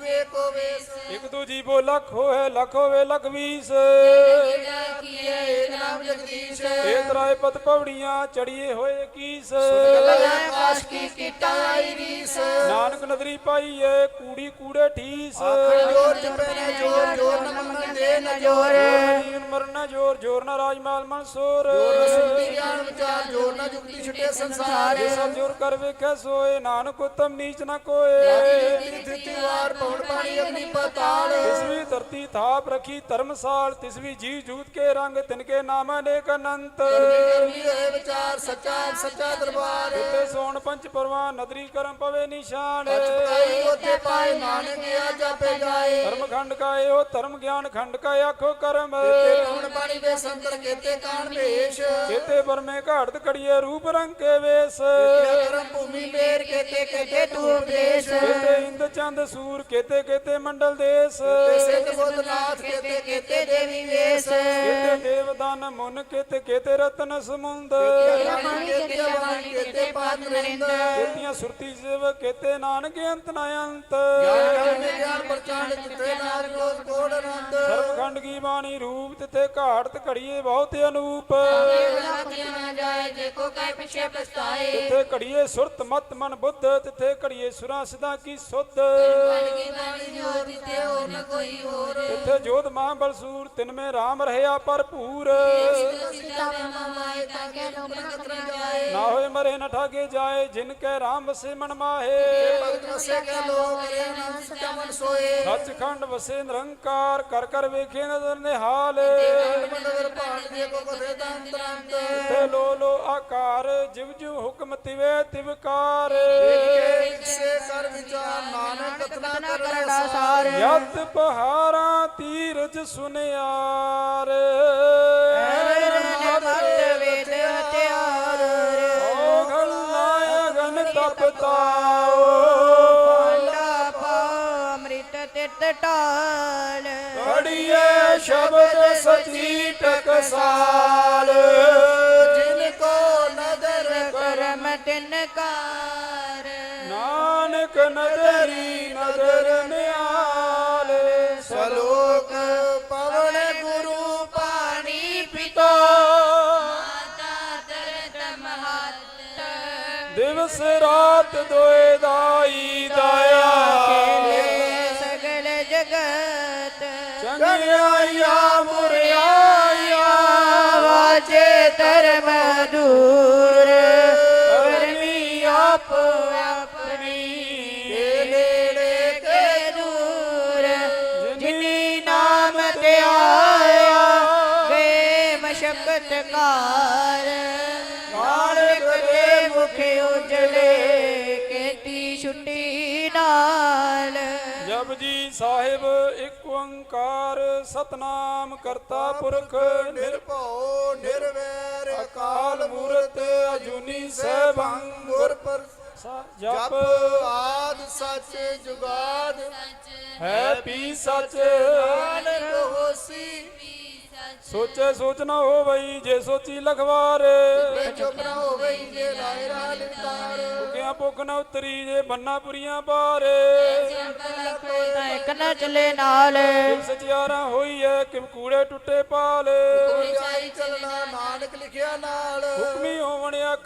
ਏਕੋ ਵੇਸ। ਇੱਕ ਦੂਜੀ ਬੋ ਲੱਖ ਹੋਏ ਲੱਖ ਹੋਵੇ ਲੱਖ ਵੀਸ। ਇਹ ਤਰਾਏ ਪਤ ਪਵੜੀਆਂ ਚੜੀਏ ਹੋਏ ਕੀਸ। ਆਕਾਸ਼ ਕੀ ਕੀਤਾ ਆਈ ਰੀਸ ਨਾਨਕ ਨਦਰੀ ਪਾਈਏ ਕੂੜੀ ਕੂੜੇ ਠੀਸ। ਜੋਰ ਜਪੇ ਨਾ ਜੋਰ ਜੋਰ ਨ ਮੰਗਣ ਦੇ ਨ ਜੋਰ ਜੀਵਨ ਮਰਨ ਜੋਰ ਜੋਰ ਨਾ ਰਾਜਮਾਲ ਮਨਸੂਰ ਸੁਣਤੀ ਗਿਆਨ ਵਿਚਾਰ ਜੋਰ ਨ ਜੁਗਤੀ ਛੁਟੇ ਸੰਸਾਰ ਜੇ ਸਭ ਜੋਰ ਕਰ ਵੇਖੈ ਸੋਏ ਨਾਨਕ ਉਤਮ ਨੀਚ ਨਾ ਕੋਏ। ਤਿੱਤੀ ਵਾਰ ਪੌਣ ਪਾਣੀ ਅਗਨੀ ਪਤਾਲ। ਤਿਸਵੀ ਧਰਤੀ ਥਾਪ ਰਖੀ ਧਰਮਸਾਲ ਤਿਸਵੀ ਜੀ ਜੂਤ ਕੇ ਰੰਗ ਤਿਨਕੇ ਨਾਮ ਅਨੇਕ ਅਨੰਤ। ਕਰਮੀ ਹੋਏ ਵਿਚਾਰ ਸੱਚਾ ਸੱਚਾ ਦਰਬਾਰ। ਤੇ ਸੋਣ ਪੰਚ ਪਰਵਾਨ ਨਦਰੀ ਕਰਮ ਪਵੇ ਨਿਸ਼ਾਨ। ਪਚਪਾਈ ਉਥੇ ਪਾਏ ਨਾਨਕ ਆ ਜਾਪੇ ਜਾਏ। ਧਰਮ ਖੰਡ ਕਾ ਇਹੋ ਧਰਮ ਗਿਆਨ ਖੰਡ ਕਾ ਆਖੋ ਕਰਮ। ਤੇ ਸੰਤਰ ਕੇਤੇ ਕਾਣ ਭੇਸ਼। ਕੇਤੇ ਪਰਮੇ ਘਾੜਤ ਕੜੀਏ ਰੂਪ ਰੰਗ ਕੇ ਵੇਸ। ਕਰਮ ਭੂਮੀ ਮੇਰ ਕੇਤੇ ਕੇਤੇ ਤੂੰ ਉਪਦੇਸ਼। ਕੇਤੇ ਇੰਦ ਚੰਦ ਸੂਰ ਕੇਤੇ ਕੇਤੇ ਮੰਡਲ ਦੇਸ। ਸਿੱਧ ਬੁੱਧ ਨਾਥ ਕੇਤੇ ਕੇਤੇ ਦੇਵੀ। ਵੇਸ ਕੇਤੇ ਦੇਵਦਾਨ ਮੁਨ ਕੇਤੇ ਕੇਤੇ ਰਤਨ ਸਮੁੰਦ। ਕੇਤੇ ਪਾਤ ਨਰਿੰਦ ਕੇਤੀਆਂ ਸੁਰਤੀ ਜਿਵ ਕੇਤੇ ਨਾਨਕ ਅੰਤ ਨ ਅੰਤ। ਗਿਆਨ ਕਰਮ ਗਿਆਨ ਪ੍ਰਚਾਰ ਤਿਤੇ ਨਾਰ ਕੋਟ ਕੋੜ ਅਨੰਦ ਸਰਬ ਖੰਡ ਕੀ ਬਾਣੀ ਰੂਪ ਤਿਥੇ ਘਾੜਤ ਘੜੀਏ ਬਹੁਤ ਅਨੂਪ। ਨਾ ਜਾਏ ਜੇ ਕੋ ਕੈ ਪਿਛੇ ਪਛਤਾਏ। ਤਿਥੇ ਘੜੀਏ ਸੁਰਤ ਮਤ ਮਨ ਬੁੱਧ ਤਿਥੇ ਘੜੀਏ ਸੁਰਾਂ ਸਿਧਾ ਕੀ ਸੁਧ। ਬਾਣੀ ਜੋਰ ਦਿੱਤੇ ਹੋਰ ਨ ਕੋਈ ਹੋਰ। ਤਿਥੇ ਜੋਧ ਮਹਾ ਬਲਸੂਰ ਤਿਨ ਮੇ ਰਾਮ ਰਹਿਆ ਭਰਪੂਰ। ਸਿੱਧਾ ਬ੍ਰਹਮਾ ਮਾਏ ਤਾਂ ਕੇ ਨੋਪਨ ਕਤਰਾ ਜਾਏ ਨਾ ਹੋਏ ਮਰੇ ਨ ਠਾਗੇ ਜਾਏ ਜਿਨ ਕੈ ਰਾਮ ਵਸੇ ਮਨ ਮਾਹੇ। ਭਗਤ ਵਸੇ ਕੇ ਲੋਕ ਕਰੇ ਨਾਮ ਸੱਚਾ ਮਨ ਸੋਏ ਸੱਚਖੰਡ ਵਸੇ ਨਿਰੰਕਾਰ ਕਰ ਕਰ ਵੇਖੇ ਨਦਰ ਨਿਹਾਲ। ਮੰਦਰ ਭਾਣ ਦੀ ਕੋ ਕਥੇ ਤਾਂ ਅੰਤਰੰਤ ਤੇ ਲੋ ਲੋ ਆਕਾਰ ਜਿਵ ਜਿਵ ਹੁਕਮ ਤਿਵੇ ਤਿਵਕਾਰ ਸੇ ਕਰ। ਵਿਚਾਰ ਨਾਨਕ ਕਥਨਾ ਕਰਨਾ ਕਰੜਾ ਸਾਰ। ਯਤ ਪਹਾਰਾਂ ਤੀਰਜ ਸੁਨਿਆਰ ਮਤ ਵੇਦ ਹਥਿਆਰ। ਅਗਨ ਤਪਤਾਓ ਪਾ ਅੰਮ੍ਰਿਤ ਤਿਤ ਸ਼ਬਦ ਸਚੀ ਟਕਸਾਲ। ਰਾਤ ਦੋਏ ਦਾਈ ਦਾਇਆ। ਖੇਲੇ ਸਗਲ ਜਗਤ। ਚੰਗਿਆਈਆ ਮੁਰਿਆਈਆ ਵਾਜੇ ਧਰਮ ਦੂਰ। ਕਰਮੀ ਆਪ ਜਪਜੀ ਸਾਹਿਬ ਇੱਕ ਓੰਕਾਰ ਸਤਨਾਮ ਕਰਤਾ ਪੁਰਖ ਨਿਰ ਨਿਰਭਉ ਨਿਰਵੈਰ ਅਕਾਲ ਮੂਰਤ ਅਜੂਨੀ ਸੈਭੰ ਗੁਰ ਜਪ ਆਦ ਸੱਚ ਜੁਗਾਦ ਹੈ ਪੀ ਸਚ ਨਾਨਕ ਹੋਸੀ ਸੋਚੇ ਸੋਚ ਨਾ ਹੋਵਈ ਜੇ ਸੋਚੀ ਲਖਵਾਰ। ਵੇ ਚੁੱਪ ਨਾ ਜੇ ਭੁੱਖਿਆਂ ਭੁੱਖ ਨਾ ਉਤਰੀ ਜੇ ਬੰਨਾ ਪੁਰੀਆਂ ਪਾਰ ਤਾਂ ਇੱਕ ਨਾ ਚੱਲੇ ਨਾਲ। ਸਚਿਆਰਾ ਹੋਈ ਐ ਕਿਮ ਕੂੜੇ ਟੁੱਟੇ ਪਾਲ। ਜਾਈ ਚੱਲਣਾ ਨਾਨਕ ਲਿਖਿਆ ਨਾਲ। ਹੁਕਮੀ ਹੋਵਣ ਆਕਾਰ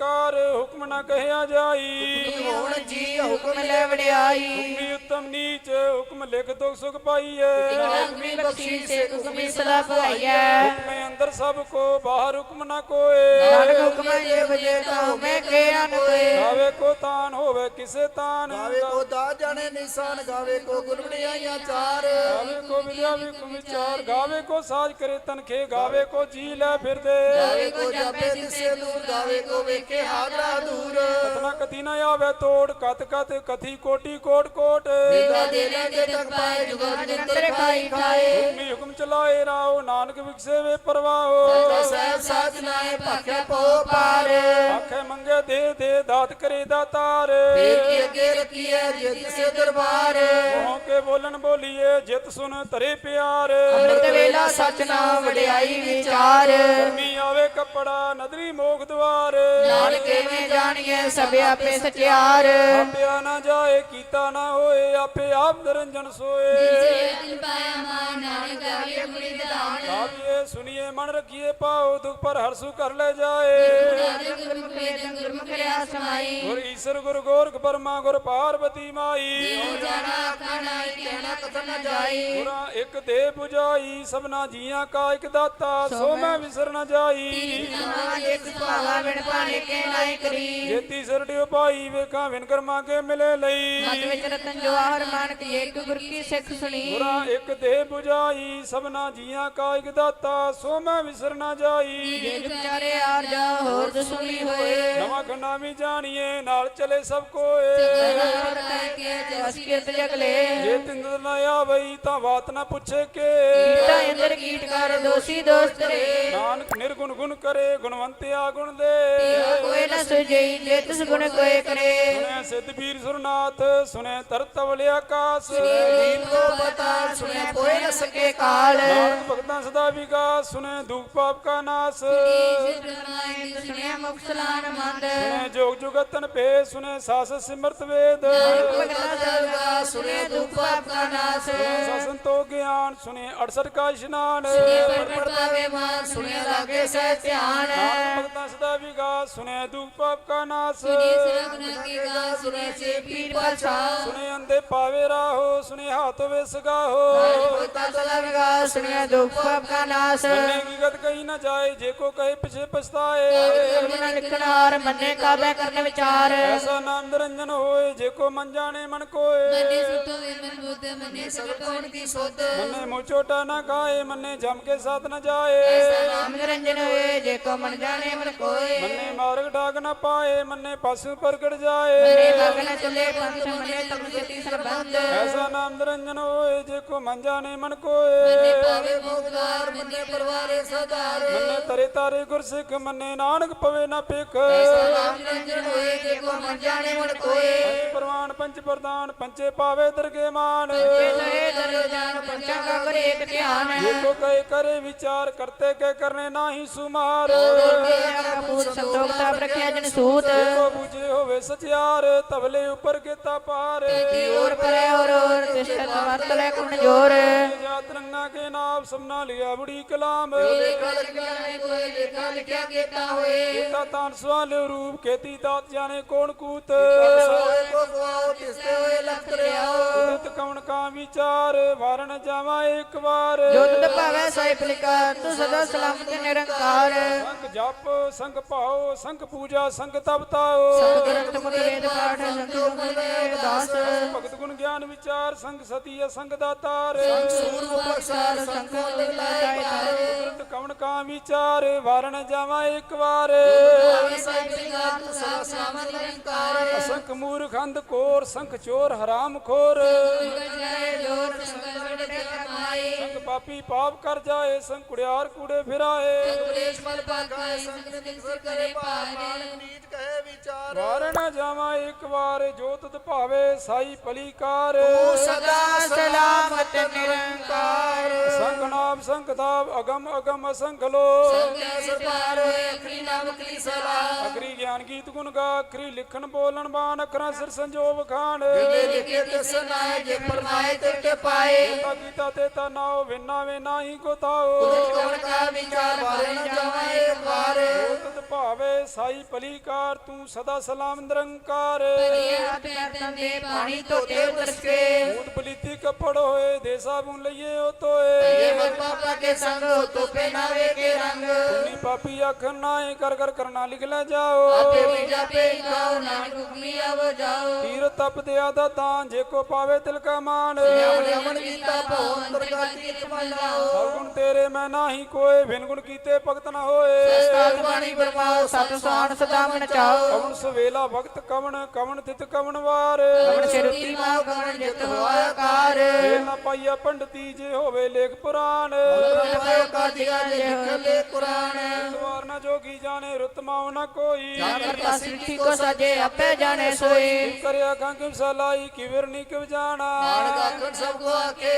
ਹੁਕਮ ਨਾ ਕਹਿਆ ਜਾਈ ਹੋਣ ਜੀ ਹੁਕਮ ਲੈ ਵਡਿਆਈ ਹੁਕਮੀ ਉਤਮ ਨੀਚ ਹੁਕਮ ਲਿਖ ਦੁਖ ਸੁਖ ਪਾਈਐ ਹੁਕਮੀ ਬਖਸ਼ੀ ਸੇ ਹੁਕਮੀ ਸਦਾ ਭਾਈਐ ਹੁਕਮੇ ਅੰਦਰ ਸਭ ਕੋ ਬਾਹਰ ਹੁਕਮ ਨਾ ਕੋਏ ਨਾਨਕ ਹੁਕਮ ਜੇ ਬਜੇ ਤਾਂ ਹੁਕਮੇ ਕੇ ਅਨ ਕੋਏ ਗਾਵੇ ਕੋ ਤਾਨ ਹੋਵੇ ਕਿਸੇ ਤਾਨ ਗਾਵੇ ਕੋ ਦਾ ਜਾਣੇ ਨਿਸ਼ਾਨ ਗਾਵੇ ਕੋ ਵਡਿਆਈਆਂ ਚਾਰ ਗਾਵੇ ਕੋ ਵਿਦਿਆ ਵੀ ਕੋ ਵਿਚਾਰ ਗਾਵੇ ਕੋ ਸਾਜ ਕਰੇ ਤਨਖੇ ਗਾਵੇ ਕੋ ਜੀ ਲੈ ਫਿਰਦੇ ਗਾਵੇ ਕੋ ਜਾਪੇ ਦਿਸੇ ਦੂਰ ਗਾਵੇ ਕੋ ਵੇਖੇ ਹਾਜ਼ਰਾ ਦੂਰ। ਕਤਨਾ ਕਤੀ ਨਾ ਆਵੇ ਤੋੜ ਕਤ ਕਤ ਕਥੀ ਕੋਟੀ ਕੋਟ ਕੋਟ। ਗਾ ਦੇ ਲੈਂਦੇ ਤੱਕ ਪਾਏ ਜੁਗਰ ਅੰਦਰ ਖਾਈ ਖਾਏ। ਹੁਕਮੀ ਹੁਕਮ ਚਲਾਏ ਰਾਓ ਨਾਨਕ ਵਿਖਸੇ ਵੇ ਪਰਵਾਹੋ। ਸਹਿਬ ਸਾਜ ਨਾਏ ਭਾਖਿਆ ਪੋ ਪਾਰ। ਆਖੇ ਮੰਗੇ ਦੇ ਦੇ ਦਾਤ ਕਰੇ ਦਾਤਾਰ ਫੇਰ ਕੀ ਅੱਗੇ ਰੱਖੀਐ ਜਿਤ ਸੇ ਦਰਬਾਰ। ਮੋਹ ਕੇ ਬੋਲਣ ਬੋਲੀਏ ਜਿਤ ਸੁਨ ਤਰੇ ਪਿਆਰ। ਅੰਮ੍ਰਿਤ ਵੇਲਾ ਸਚ ਨਾਮ ਵਡਿਆਈ ਵਿਚਾਰ। ਗਰਮੀ ਆਵੇ ਕੱਪੜਾ ਨਦਰੀ ਮੋਖ ਦਵਾਰ। ਨਾਨਕ ਐਵੇਂ ਜਾਣੀਏ ਸਭ ਆਪੇ ਸਚਿਆਰ। ਆਪਿਆ ਨਾ ਜਾਏ ਕੀਤਾ ਨਾ ਹੋਏ ਆਪੇ ਆਪ ਨਿਰੰਜਨ ਸੋਏ। ਦਿਲ ਪਾਇਆ ਮਾਨ ਨਾਨਕ ਗਾਵੇ ਮੁੜੀ ਦਾਨ ਗਾਵੀਏ ਸੁਣੀਏ ਮਨ ਰੱਖੀਏ ਪਾਓ ਦੁਖ ਪਰ ਹਰਸੂ ਕਰ ਲੈ ਜਾਏ। ਗੁਰਮੁਖ ਵੇਦਨ ਗੁਰਮੁਖ ਰਿਆ ਸਮਾਈ ਗੁਰ ਈਸ਼ਰ ਗੁਰ ਗੋਰਖ ਪਰਮਾ ਗੁਰ ਪਾਰਵਤੀ ਮਾਈ। ਜਾਣਾ ਖਾਣਾ ਕਹਿਣਾ ਕਥਨ ਨਾ ਜਾਈ। ਗੁਰਾਂ ਇੱਕ ਦੇ 부ਜਾਈ ਸਭਨਾ ਜੀਆਂ ਕਾ ਇੱਕ ਦਾਤਾ ਸੋ ਮੈਂ ਵਿਸਰ ਨਾ ਜਾਈ। ਇੱਕ ਭਾਵਾ ਵਿਣ ਪਾਣੇ ਕੇ ਨਾਇ ਕਰੀ। ਜੇਤੀ ਸਰਡਿਓ ਪਾਈ ਵੇਖਾਂ ਵਿਨ ਕਰਮਾ ਕੇ ਮਿਲੇ ਲਈ। ਮਤ ਵਿੱਚ ਰਤਨ ਜਵਾਹਰ ਮਾਨਕ ਏਕ ਗੁਰ ਕੀ ਸਿੱਖ ਸੁਣੀ। ਗੁਰਾਂ ਇੱਕ ਦੇ 부ਜਾਈ ਸਭਨਾ ਜੀਆਂ ਕਾ ਇੱਕ ਦਾਤਾ ਸੋ ਮੈਂ ਵਿਸਰ ਨਾ ਜਾਈ। ਜੇ ਵਿਚਾਰੇ ਆਰ ਜਾ ਹੋਰ ਦਸੁਣੀ ਹੋਏ। ਨਵਾਂ ਖੰਡਾ ਵੀ ਜਾਣੀਏ ਨਾਲ ਚਲੇ ਸਭ ਕੋਏ। ਹੋਰ ਕਰਕੇ ਜਸ ਕੀਰਤ ਜਗਲੇ। ਜੇ ਤਿੰਦ ਨਾ ਆਵਈ ਤਾਂ ਬਾਤ ਨਾ ਪੁੱਛੇ ਕੇ। ਕੀਟਾ ਇੰਦਰ ਕੀਟ ਕਰ ਦੋਸੀ ਦੋਸਤ ਰੇ। ਨਾਨਕ ਨਿਰਗੁਣ ਗੁਣ ਕਰੇ ਗੁਣਵੰਤਿਆ ਗੁਣ ਦੇ। ਕੋਏ ਨ ਸੁਜਈ ਜੇ ਤਿਸ ਗੁਣ ਕੋਏ ਕਰੇ। ਸੁਣਿਆ ਸਿੱਧ ਵੀਰ ਸੁਰਨਾਥ ਸੁਨੇ ਤਰਤਵਲ ਆਕਾਸ। ਦੀਪ ਕੋ ਪਤਾ ਸੁਣੇ ਕੋਈ ਨ ਸਕੇ ਕਾਲ। ਨਾਨਕ ਭਗਤਾਂ ਸਦਾ ਵਿਕਾਸ ਸੁਨੇ ਦੁਖ ਪਾਪ ਕਾ ਨਾਸ। ਮੰਦ। ਜੋਗ ਜੁਗਤਨ ਭੇ ਸੁਨੇ ਸਾਸ ਸਿਮਰਤ ਵੇਦ। ਭਗਤਾ ਸਰਗਾ ਸੁਣੇ ਦੁਖ ਪਾਪ ਕਾ ਨਾਸ। ਸਾਸਨ ਤੋ ਗਿਆਨ ਸੁਨੇ 68 ਕਾ ਇਸ਼ਨਾਨ। ਪੜਤਾ ਵੇ ਮਾਨ ਸੁਣਿਆ ਲਾਗੇ ਸਹਿ ਧਿਆਨ। ਨਾਨਕ ਭਗਤਾਂ ਸਦਾ ਵਿਕਾਸ ਸੁਨੇ ਦੁਖ ਪਾਪ ਕਾ ਨਾਸ। ਸੇ ਪੀਰ ਸੁਨੇ ਅੰਦੇ ਪਾਵੇ ਰਾਹੋ ਸੁਨੇ ਹਾਥ ਵੇ ਸਗਾਹੋ ਭਗਤਾ ਸਦਾ ਵਿਗਾ ਸੁਣਿਆ ਦੁਖ ਪਾਪ ਕਾ ਨਾਸ। ਮੰਨੇ ਕੀ ਗਤ ਕਹੀ ਨਾ ਜਾਏ ਜੇ ਕੋ ਕਹੇ ਪਿਛੇ ਪਛਤਾਏ। ਮੰਨੇ ਕਾਬੈ ਕਰਨ ਵਿਚਾਰ। ਐਸਾ ਨਾਮ ਨਿਰੰਜਨ ਹੋਏ ਜੇ ਕੋ ਮਨ ਜਾਣੇ ਮਨ ਕੋਏ। ਮਨੇ ਸੁਤੋ ਵੇ ਮਨ ਬੁੱਧ ਮਨੇ ਸਭ ਕੌਣ ਕੀ ਸੁਧ। ਮੰਨੇ ਮੂੰ ਛੋਟਾ ਨਾ ਖਾਏ ਮੰਨੇ ਜਮ ਕੇ ਸਾਥ ਨਾ ਜਾਏ। ਨਾਮ ਨਿਰੰਜਨ ਹੋਏ ਜੇ ਕੋ ਮਨ ਜਾਣੇ ਮਨ ਕੋਏ। ਮੰਨੇ ਮਾਰਗ ਠਾਕ ਨਾ ਪਾਏ ਮੰਨੇ ਪਸੂ ਪ੍ਰਗਟ ਜਾਏ। ਮਨੇ ਮਗਨ ਚਲੇ ਪੰਥ ਮਨੇ ਤਮ ਜਤੀ ਸਰਬੰਧ ਐਸਾ ਨਾਮ ਨਿਰੰਜਨ ਹੋਏ ਜੇ ਕੋ ਮਨ ਜਾਣੇ ਮਨ ਕੋਏ। ਪਾਵੇ ਭੋਗਦਾਰ ਮੰਨੇ ਪਰਵਾਰੇ ਸਦਾਰ ਮੰਨੇ ਤਰੇ ਤਾਰੇ ਗੁਰਸਿੱਖ ਮੰਨੇ ਨਾਨਕ ਪਵੇ ਨਾ ਭਿਖ। ਨਾਮ ਨਿਰੰਜਨ ਹੋਏ ਜੇ ਕੋ ਮਨ ਜਾਣੇ ਮਨ ਕੋਏ। ਪੰਜ ਪ੍ਰਵਾਨ ਪੰਜ ਪ੍ਰਦਾਨ ਪੰਚੇ ਪਾਵੇ ਦਰਗੇ ਮਾਨ ਪੰਚਾਂ ਕਰੇ ਇੱਕ ਧਿਆਨ ਜੇ ਕੋ ਕਹੇ ਕਰੇ ਵਿਚਾਰ ਕਰਤੇ ਕੇ ਕਰਨੇ ਨਾਹੀ ਸੁਮਾਰ। ਕਪੂਰ ਸੰਤੋਖਤਾ ਪ੍ਰਖਿਆ ਜਨ ਸੂਤ। ਕੋ ਬੂਝੇ ਹੋਵੇ ਸਚਿਆਰ ਤਵਲੇ ਉੱਪਰ ਕੀਤਾ ਪਾਰ ਕੇ ਨਾਮ ਸਮਨਾ ਲਿਆ ਬੜੀ ਕਲਾਮ। ਕੀਤਾ ਤਾਂ ਸਵਾਲ ਰੂਪ ਕੀਤੀ ਦਾਤ ਜਾਣੇ ਕੌਣ ਕੂਤ। ਕਵਣ ਕਾ ਵਿਚਾਰ ਵਾਰਨ ਜਾਵਾ ਇੱਕ ਵਾਰ। ਜੋ ਤੁਧ ਭਾਵੈ ਸਾਈ ਪਲਿਕਾ ਤੂੰ ਸਦਾ ਸਲਾਮਤ ਨਿਰੰਕਾਰ। ਸੰਗ ਜਪ ਸੰਗ ਭਾਉ ਸੰਗ ਪੂਜਾ ਸੰਗ ਗ੍ਰੰਥ ਵੇਦ ਪਾਠ ਦਾਸ ਭਗਤ ਗੁਣ ਗਿਆਨ ਵਿਚਾਰ ਸੰਗ ਸਤੀ ਅਸੰਗ ਦਾਤਾਰ ਸੂਰ ਮੁਪਸਾਰ ਸੰਖੋ ਲਾਇ ਤਾਰ। ਉਦਤ ਕਵਣ ਕਾ ਵਿਚਾਰ ਵਾਰਨ ਜਾਵਾ ਇੱਕ ਵਾਰ ਭਾਵੇਂ ਸਾਈ ਪਿੰਗਾ ਤੂੰ ਸਦਾ ਸਲਾਮਤ ਨਿਰੰਕਾਰ। ਅਸੰਖ ਮੂਰਖ ਅੰਧ ਕੋਰ ਸੰਖ ਚੋਰ ਹਰਾਮ ਖੋਰ। ਜੋਰ ਸੰਗ ਪਾਪੀ ਪਾਪ ਕਰ ਜਾਏ ਸੰਗ ਕੁੜਿਆਰ ਕੂੜੇ ਫਿਰਾਏ। ਉਪਦੇਸ਼ ਮਲ ਪਾਖਾਏ ਸੰਗਤ ਦਿਨ ਸਿਰ ਕਰੇ ਭਾਰ ਨੀਚ ਕਹੇ ਵਿਚਾਰ। ਵਾਰਨ ਜਾਵਾ ਇੱਕ ਵਾਰ ਜੋ ਤੁਧ ਭਾਵੇ ਸਾਈ ਪਲੀਕਾਰ ਤੂੰ ਸਦਾ ਸਲਾਮਤ ਨਿਰੰਕਾਰ। ਸੰਗ ਨਾ ਨਾਮ ਸੰਕਤਾਬ ਅਗਮ ਅਗਮ ਅਸੰਖ ਲੋ ਹੋਏ ਅਖਰੀ ਨਾਮ ਅਖਰੀ ਸਲਾ ਅਗਰੀ ਗਿਆਨ ਗੀਤ ਗੁਣ ਗਾ ਅਖਰੀ ਲਿਖਣ ਬੋਲਣ ਬਾਣ ਅਖਰਾਂ ਸਿਰ ਸੰਜੋਗ ਖਾਣ। ਲਿਖੇ ਤੇ ਜੇ ਤੇ ਟੇ ਪਾਏ। ਤਾ ਕੀਤਾ ਤੇ ਤਾ ਨਾਉ ਵਿਨਾ ਵੇ ਨਾਹੀ ਕੋ ਤਾਓ। ਕਵਣ ਕਾ ਵਿਚਾਰ ਬਾਰੇ ਨਾ ਜਾਵਾਂ ਇੱਕ ਵਾਰ ਤਤ ਭਾਵੇ ਸਾਈ ਭਲੀਕਾਰ ਤੂੰ ਸਦਾ ਸਲਾਮ ਨਿਰੰਕਾਰ। ਹੱਥ ਦੇ ਪਾਣੀ ਧੋਤੇ ਪਲੀਤੀ ਕੱਪੜ ਹੋਏ ਦੇ ਸਾਬੂਨ ਲਈਏ ਉਹ ਤੋਏ ਪਾਪਾ ਕੇ ਸੰਗ ਤੋ ਪਹਿਨਾਵੇ ਕੇ ਰੰਗ। ਨੀ ਪਾਪੀ ਆਖਣ ਨਾਏ ਕਰ ਕਰ ਕਰਨਾ ਲਿਖ ਲੈ ਜਾਓ। ਆਪੇ ਜਾਪੇ ਗਾਉ ਨਾਨਕ ਹੁਕਮੀ ਆਵ ਜਾਓ। ਤੀਰ ਤਪ ਦੇ ਤਾਂ ਜੇ ਕੋ ਪਾਵੇ ਤਿਲ ਕਾ ਮਾਨ ਅਮਨ ਅਮਨ ਕੀਤਾ ਭਉ ਅੰਤਰਗਾਤੀ ਤਮੰਨਾਓ ਸਭ ਗੁਣ ਤੇਰੇ ਮੈਂ ਨਾਹੀ ਕੋਏ ਬਿਨ ਗੁਣ ਕੀਤੇ ਭਗਤ ਨਾ ਹੋਏ। ਸਤਾਤ ਬਾਣੀ ਬਰਮਾਓ ਸਤ ਸੁਹਾਣ ਸਦਾ ਮਨ ਚਾਓ। ਕਵਣ ਸਵੇਲਾ ਭਗਤ ਕਵਣ ਕਵਣ ਤਿਤ ਕਵਣ ਵਾਰ। ਕਵਣ ਸਿਰੁੱਤੀ ਮਾਉ ਕਵਣ ਜਿਤ ਹੋਆ ਕਾਰ। ਇਹ ਨਾ ਪਾਈਆ ਪੰਡਤੀ ਜੇ ਹੋਵੇ ਲੇਖ ਪੁਰਾਣ। ਪਾਇਓ ਕੁਰਾਨ ਸਵਾਰ ਨਾ ਜੋਗੀ ਜਾਣੇ ਰੁੱਤ ਮਾਉ ਨਾ ਕੋਈ। ਸ੍ਰਿਸ਼ਟੀ ਕੋ ਸਜੇ ਆਪੇ ਜਾਣੇ ਸੋਈ ਕਰਿਆ ਕਾਂ ਕਿਵ ਸਲਾਈ ਕਿਵਰ ਨੀ ਕਿਵ ਜਾਣਾ? ਨਾਨਕ ਆਖਣ ਸਭ ਕੋ ਆਕੇ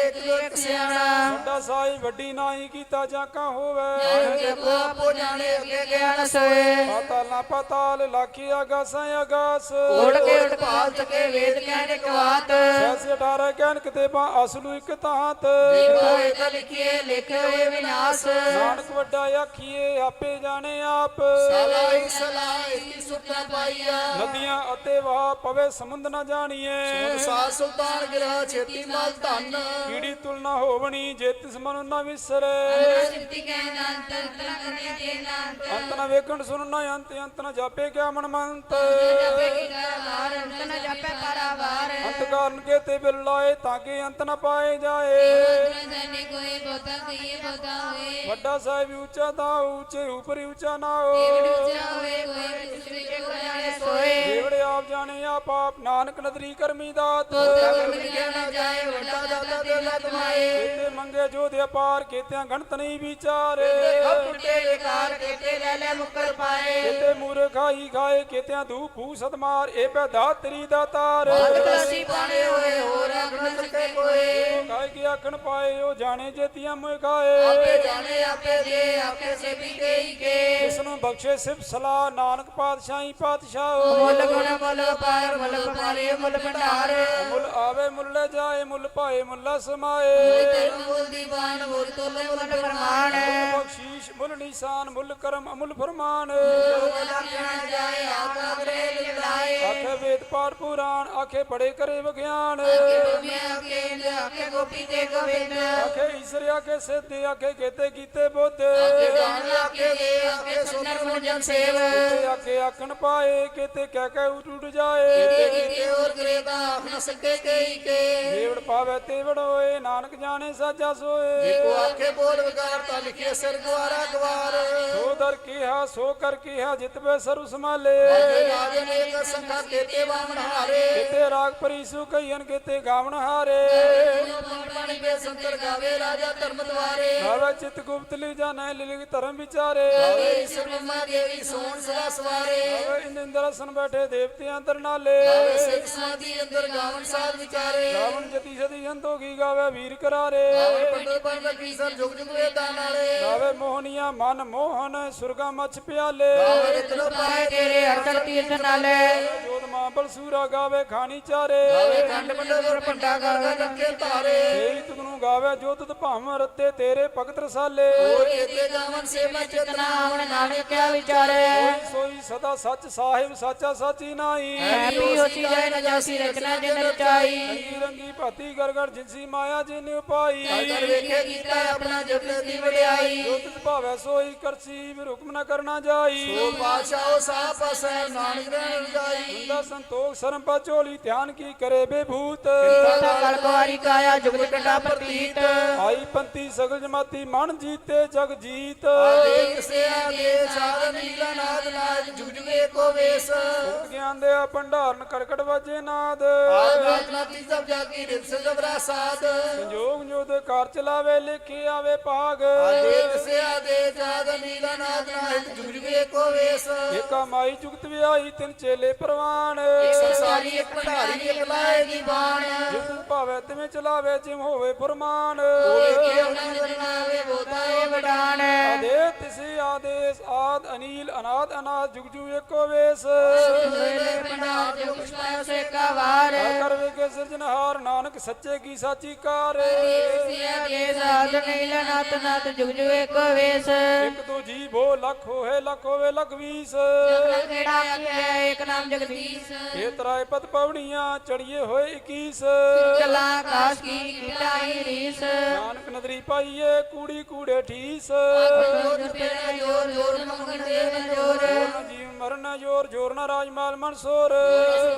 ਇੱਕ ਸਿਆਣਾ। ਵੱਡਾ ਸਾਈ ਵੱਡੀ ਨਾਹੀ ਕੀਤਾ ਜਾਂ ਕਾ ਹੋਵੇ? ਨਾਨਕ ਕੋ ਆਪੋ ਜਾਣੇ ਅੱਗੇ ਗਿਆਨ ਸੋਏ। ਪਾਤਾਲ ਨਾ ਪਾਤਾਲ ਲਾਖੀ ਆਗਾਸਾਂ ਆਗਾਸ। ਉੜ ਕੇ ਉੜ ਪਾਲ ਸਕੇ ਵੇਦ ਕਹਿਣ ਇੱਕ ਬਾਤ। ਐਸੇ 18 ਕਹਿਣ ਕਿਤੇ ਬਾ ਅਸਲੂ ਇੱਕ ਤਾਂਤ। ਹੋਏ ਤਾਂ ਲਿਖੀਏ ਲਿਖੇ ਹੋਏ ਵਿਨਾਸ਼। ਨਾਨਕ ਵੱਡਾ ਆਖੀਏ ਆਪੇ ਜਾਣੇ ਆਪ। ਸਲਾਈ ਸਲਾਈ ਕੀ ਸੁਪਨਾ ਪਾਈਆ। ਨਦੀਆਂ ਅਤੇ ਵਾਹ ਪਵੇ ਸਮੁੰਦ ਨਾ ਜਾਣੀਏ। ਸਾ ਸੁਲਤਾਨ ਗਿਰਹ ਛੇਤੀ ਮਲ ਧਨ। ਕੀੜੀ ਤੁਲਨਾ ਹੋਵਣੀ ਜੇ ਤਿਸ ਮਨ ਨਾ ਵਿਸਰੇ। ਸਿੱਧੀ ਕਰੇ ਜੇ ਨਾਨਕ। ਅੰਤ ਨਾ ਵੇਖਣ ਸੁਣ ਨਾ ਅੰਤ ਅੰਤ ਨਾ ਜਾਪੇ ਕਿਆ ਮਨ ਮੰਤ ਜਪੇ ਗਾਰ ਅੰਤ ਨ ਜਾਪੇ ਪਰਾਵਾਰ। ਅੰਤ ਕਾਰਨ ਕੇ ਤੇ ਬਿਲ ਲਾਏ ਤਾਂ ਕਿ ਅੰਤ ਨਾ ਪਾਏ ਜਾਏ। ਜਾਣੇ ਕੋਈ ਬੋਤਾ ਕਹੀਏ ਬੋਤਾ ਹੋਏ। ਵੱਡਾ ਸਾਹਿਬ ਉੱਚਾ ਤਾਂ ਉੱਚੇ ਉਪਰ ਉੱਚਾ ਨਾ ਹੋ ਹੋਏ ਕੋਈ ਸੋਏ। ਦੇਵੜੇ ਆਪ ਜਾਣੇ ਆਪ ਆਪ ਨਾਨਕ ਨਦਰੀ ਕਰਮੀ ਦਾਤ ਕਰਮ ਲਿਖਿਆ ਨਾ ਜਾਏ ਵੱਡਾ ਦਾਤਾ ਦੇ ਲਤ ਮਾਏ ਕੀਤੇ ਮੰਗੇ ਜੋ ਦੇ ਅਪਾਰ ਕੀਤਿਆਂ ਗਣਤ ਨਹੀਂ ਵਿਚਾਰੇ। ਖੱਪ ਟੁੱਟੇ ਵਿਕਾਰ ਕੀਤੇ ਲੈ ਲੈ ਮੁਕਰ ਪਾਏ। ਕੀਤੇ ਮੂਰੇ ਖਾਈ ਖਾਏ ਕੀਤਿਆਂ ਧੂਪ ਭੂ ਸਤਮਾਰ ਇਹ ਪੈ ਦਾਤਰੀ ਦਾ ਤਾਰ। ਕਲਸੀ ਪਾਣੇ ਹੋਏ ਹੋਰ ਅਗਨ ਸਕੇ ਕੋਏ। ਕਾਇ ਕੀ ਆਖਣ ਪਾਏ ਉਹ ਜਾਣੇ ਜੇਤੀਆਂ ਮੁਇ ਖਾਏ। ਆਪੇ ਜਾਣੇ ਆਪੇ ਦੇ ਆਪੇ ਸੇ ਵੀ ਗਈ ਕੇ। ਇਸ ਨੂੰ ਬਖਸ਼ੇ ਸਿਫ ਸਲਾਹ ਨਾਨਕ ਪਾਤਸ਼ਾਹੀ ਪਾਤਸ਼ਾਹ। ਮੁੱਲ ਗੁਣ ਮੁੱਲ ਪਾਰ ਮੁੱਲ ਪਾਰੇ ਮੁੱਲ ਭੰਡਾਰ। ਮੁੱਲ ਆਵੇ ਮੁੱਲ ਜਾਏ ਮੁੱਲ ਪਾਏ ਮੁੱਲਾ ਸਮਾਏ। ਤੈਨੂੰ ਮੁੱਲ ਦੀਵਾਨ ਮੁੱਲ ਤੋਲੇ ਮੁੱਲ ਪ੍ਰਮਾਣ। ਮੁੱਲ ਬਖਸ਼ੀਸ਼ ਮੁੱਲ ਨਿਸ਼ਾਨ ਮੁੱਲ ਕਰਮ ਅਮੁੱਲ ਫਰਮਾਨ ਕਹਿਣਾ ਜਾਏ ਆਕਾ ਕਰੇ ਲਿਖਲਾਏ ਆਖੇ ਵੇਦ ਪਾਠ ਪੁਰਾਣ ਆਖੇ ਬੜੇ ਕਰੇ ਵਿਗਿਆਨ। ਮੈਂ ਆਕੇ ਲੈ ਆਕੇ ਗੋਪੀ ਤੇ ਗੋਬਿੰਦ। ਆਖੇ ਈਸ਼ਰ ਆਖੇ ਸਿੱਧ ਆਖੇ ਕੀਤੇ ਕੀਤੇ ਬੁੱਧ। ਆਕੇ ਜਾਣ ਆਕੇ ਦੇ ਆਕੇ ਗੁਣ ਜਨ ਸੇਵ ਆਖੇ ਆਖਣ ਪਾਏ ਕੀਤੇ ਕਹਿ ਕਹਿ ਉੱਡ ਉੱਡ ਜਾਏ। ਤੇ ਕੀਤੇ ਹੋਰ ਆਖ ਸਕੇ ਕਈ ਕੇ। ਪਾਵੇ ਤੇ ਵੜੋਏ ਨਾਨਕ ਜਾਣੇ ਸਾਜਾ ਸੋਏ। ਕੋ ਆਕੇ ਬੋਲ ਵਿਕਾਰ ਤਾਂ ਲਿਖੇ ਸਿਰ ਗਵਾਰਾ ਗਵਾਰ। ਸੋ ਦਰ ਕੀਹਾ ਸੋ ਕਰ ਕੀਹਾ ਜਿਤਵੇ ਸਰੁ ਸਮਾਲੇ। ਆਗੇ ਰਾਜਨ ਏਕ ਸੰਖਾ ਤੇਤੇ ਬਾਮਣ ਹਾਰੇ। ਕਿਤੇ ਰਾਗ ਪਰੀਸੂ ਕਈਨ ਕਿਤੇ ਗਾਵਣ ਹਾਰੇ। ਪਾਣੀ ਬੇ ਸੰਤਰ ਗਾਵੇ ਰਾਜਾ ਧਰਮ ਦਵਾਰੇ ਗਾਵੇ ਚਿਤ ਗੁਪਤ ਲੀ ਜਾਣੈ ਲਿਲਿਗ ਧਰਮ ਵਿਚਾਰੇ। ਮਮਾ ਦੇਵੀ ਸੋਹਣ ਸਦਾ ਸਵਾਰੇ। ਗਾਵੇ ਇੰਦਰ ਸਨ ਬੈਠੇ ਦੇਵਤੇ ਅੰਦਰ ਨਾਲੇ। ਸਿੱਖ ਸਮਾਧੀ ਅੰਦਰ ਗਾਵਨ ਸਾਧ ਵਿਚਾਰੇ। ਗਾਵਣ ਜਤੀ ਸਦੀ ਗਾਵੇ ਵੀਰ ਕਰਾਰੇ। ਗਾਵੇ ਪੰਡਤ ਪੰਡਤ ਕੀ ਸਰ ਜੁਗ ਜੁਗ ਵੇਦਾਂ ਨਾਲੇ। ਗਾਵੇ ਮੋਹਨੀਆਂ ਮਨ ਮੋਹਨ ਸੁਰਗਾ ਮਛ ਪਿਆਲੇ। ਗਾਵੇ ਰਿਤਨੋ ਪਾਏ ਤੇਰੇ ਅਰਸਰ ਤੀਰਥ ਨਾਲੇ। ਜੋਤ ਮਾਂ ਬਲਸੂਰਾ ਗਾਵੇ ਖਾਣੀ ਚਾਰੇ। ਗਾਵੇ ਖੰਡ ਮੰਡਲ ਭੰਡਾ ਤੇਰੀ ਤੁਧ ਨੂੰ ਗਾਵੇ ਰਤੇ ਤੇਰੇ ਭਗਤ ਰਸਾਲੇ। ਹੋਰ ਕੀਤੇ ਗਾਵਨ ਸੇਵਾ ਚੇਤਨਾ ਨਾਮ ਨਾਨਕ ਕਿਆ ਵਿਚਾਰੇ। ਸੋਈ ਸੋਈ ਸਦਾ ਸੱਚ ਸਾਹਿਬ ਸਾਚਾ ਸਾਚੀ ਨਾਈ ਹੈਪੀ ਹੋਸੀ ਜਾਏ ਨਾ ਜਾਸੀ ਰਚਨਾ ਜਿਨ ਰਚਾਈ। ਰੰਗੀ ਰੰਗੀ ਭਾਤੀ ਗਰਗੜ ਜਿਨਸੀ ਮਾਇਆ ਜਿਨ ਉਪਾਈ। ਕਰ ਵੇਖੇ ਕੀਤਾ ਆਪਣਾ ਜਪਤ ਦੀ ਵਡਿਆਈ। ਜੋ ਭਾਵੈ ਸੋਈ ਕਰਸੀ ਵੀ ਹੁਕਮ ਨਾ ਕਰਨਾ ਜਾਈ। ਉਹ ਬਾਦਸ਼ਾਹ ਸਾਹ ਪਸੈ ਨਾਨਕ ਰਹਿਣ ਜਾਈ ਹੁੰਦਾ ਸੰਤੋਖ ਸਰਮ ਪਾ ਝੋਲੀ ਧਿਆਨ ਕੀ ਕਰੇ ਬੇਭੂਤ। ਤਾ ਕਲਕਵਾਰੀ ਕਾਇਆ ਜੁਗਤ ਕੰਡਾ ਪ੍ਰਤੀਤ। ਆਈ ਪੰਤੀ ਸਗਲ ਜਮਾਤੀ ਮਨ ਜੀਤੇ ਜਗ ਜੀਤ। ਦੇਖ ਸੇ ਆਗੇ ਸਾਧ ਨੀਲਾ ਨਾਦ ਨਾਦ ਜੁਗ ਜੁਗੇ ਕੋ ਵੇਸ। ਗਿਆਨ ਦੇ ਭੰਡਾਰਨ ਕੜਕੜ ਵਾਜੇ ਨਾਦ। ਆਦ ਰਾਤਨਾ ਤੀਜਬ ਜਾਗੀ ਰਿਸ ਜਬਰਾ ਸਾਧ। ਸੰਜੋਗ ਜੋਦ ਕਾਰ ਚਲਾਵੇ ਲਿਖੇ ਆਵੇ ਭਾਗ। ਦੇਖ ਸੇ ਆਗੇ ਸਾਧ ਨੀਲਾ ਨਾਦ ਨਾਦ ਜੁਗ ਜੁਗੇ ਕੋ ਵੇਸ। ਏਕਾ ਮਾਈ ਜੁਗਤ ਵਿਆਈ ਤਿੰਨ ਚੇਲੇ ਪ੍ਰਵਾਨ। ਸੰਸਾਰੀ ਇੱਕ ਭੰਡਾਰੀ ਇੱਕ ਲਾਏ ਦੀ ਬਾਣ। ਜਿਸ ਭਾਵੇ ਤਿਵੇਂ ਚਲਾਵੇ ਜਿਮ ਹੋਵੇ ਫਰਮਾਨ। ਵੇਖੇ ਉਹਨਾਂ ਦੇ ਨਾਵੇ ਤਿਸੇ ਆਦੇਸ ਆਦ ਅਨੀਲ ਅਨਾਦ ਅਨਾਦ ਜੁਗ ਜੁਗ ਏਕੋ ਵੇਸ। ਵੇਲੇ ਪੰਡਾਰ ਜੋ ਪੁਸ਼ਪਾ ਸੇ ਕਾ ਵਾਰ। ਕਰ ਕਰ ਵੇਖੇ ਸਿਰਜਣਹਾਰ ਨਾਨਕ ਸੱਚੇ ਕੀ ਸਾਚੀ ਕਾਰ। ਜੇ ਸਾਧ ਨੀਲ ਨਾਥ ਨਾਥ ਜੁਗ ਜੁਗ ਏਕ ਵੇਸ। ਇੱਕ ਦੋ ਜੀਵ ਹੋ ਲੱਖ ਹੋਏ ਲੱਖ ਹੋਵੇ ਲੱਖ ਵੀਸ। ਕਿਹੜਾ ਆਖਿਆ ਏਕ ਨਾਮ ਜਗਦੀਸ਼। ਇਹ ਤਰਾਏ ਪਤ ਪਵਣੀਆਂ ਚੜੀਏ ਹੋਏ 21 ਚਲਾ ਆਕਾਸ਼ ਕੀ ਕਿਟਾਈ ਰੀਸ। ਨਾਨਕ ਨਦਰੀ ਪਾਈਏ ਕੂੜੀ ਕੂੜੇ ਠੀਸ। ਜੋਰ ਜੋਰ ਜੋਰ ਮੰਗਣ ਦੇ ਨ ਜੋਰ ਨਾ ਜੀਵ ਮਰਨ ਜੋਰ ਜੋਰ ਨਾ ਮਨਸੋਰ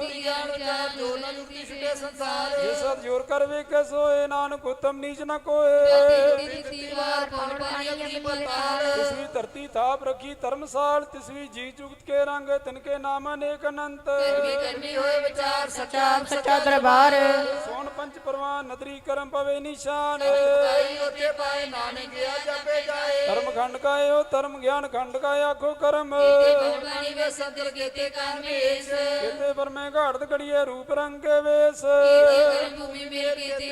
ਵਿਚਾਰ ਜੁਗਤੀ ਛੁਟੇ ਸੰਸਾਰ ਜੇ ਸਤ ਜੋਰ ਕਰ ਵੇਖੇ ਸੋਏ ਨਾਨਕ ਉਤਮ ਨੀਚ ਨ ਕੋਏ। ਧਰਤੀ ਥਾਪ ਰਖੀ ਧਰਮਸਾਲ ਤਿਸਵੀ ਜੀ ਜੁਗਤ ਕੇ ਰੰਗ ਤਿਨਕੇ ਨਾਮ ਅਨੇਕ ਅਨੰਤ। ਵੀ ਕਰਮੀ ਹੋਏ ਵਿਚਾਰ ਸੱਚਾ ਸੱਚਾ ਦਰਬਾਰ। ਸੋਨ ਪੰਚ ਪਰਵਾਨ ਨਦਰੀ ਕਰਮ ਪਵੇ ਨਿਸ਼ਾਨ। ਪਾਏ ਨਾਨਕ ਗਿਆ ਜਪੇ ਜਾਏ। ਧਰਮ ਖੰਡ ਕਾਇਓ ਧਰਮ ਗਿਆਨ ਖੰਡ ਕਾਇ ਆਖੋ ਕਰਮ। ਵੇ ਕੀਤੇ ਕਿਤੇ ਪਰਮੇ ਘਾੜਤ ਘੜੀਏ ਰੂਪ ਰੰਗ ਕੇ ਵੇਸ। ਕਰਮ ਭੂਮੀ ਮੇਰ ਕੀਤੇ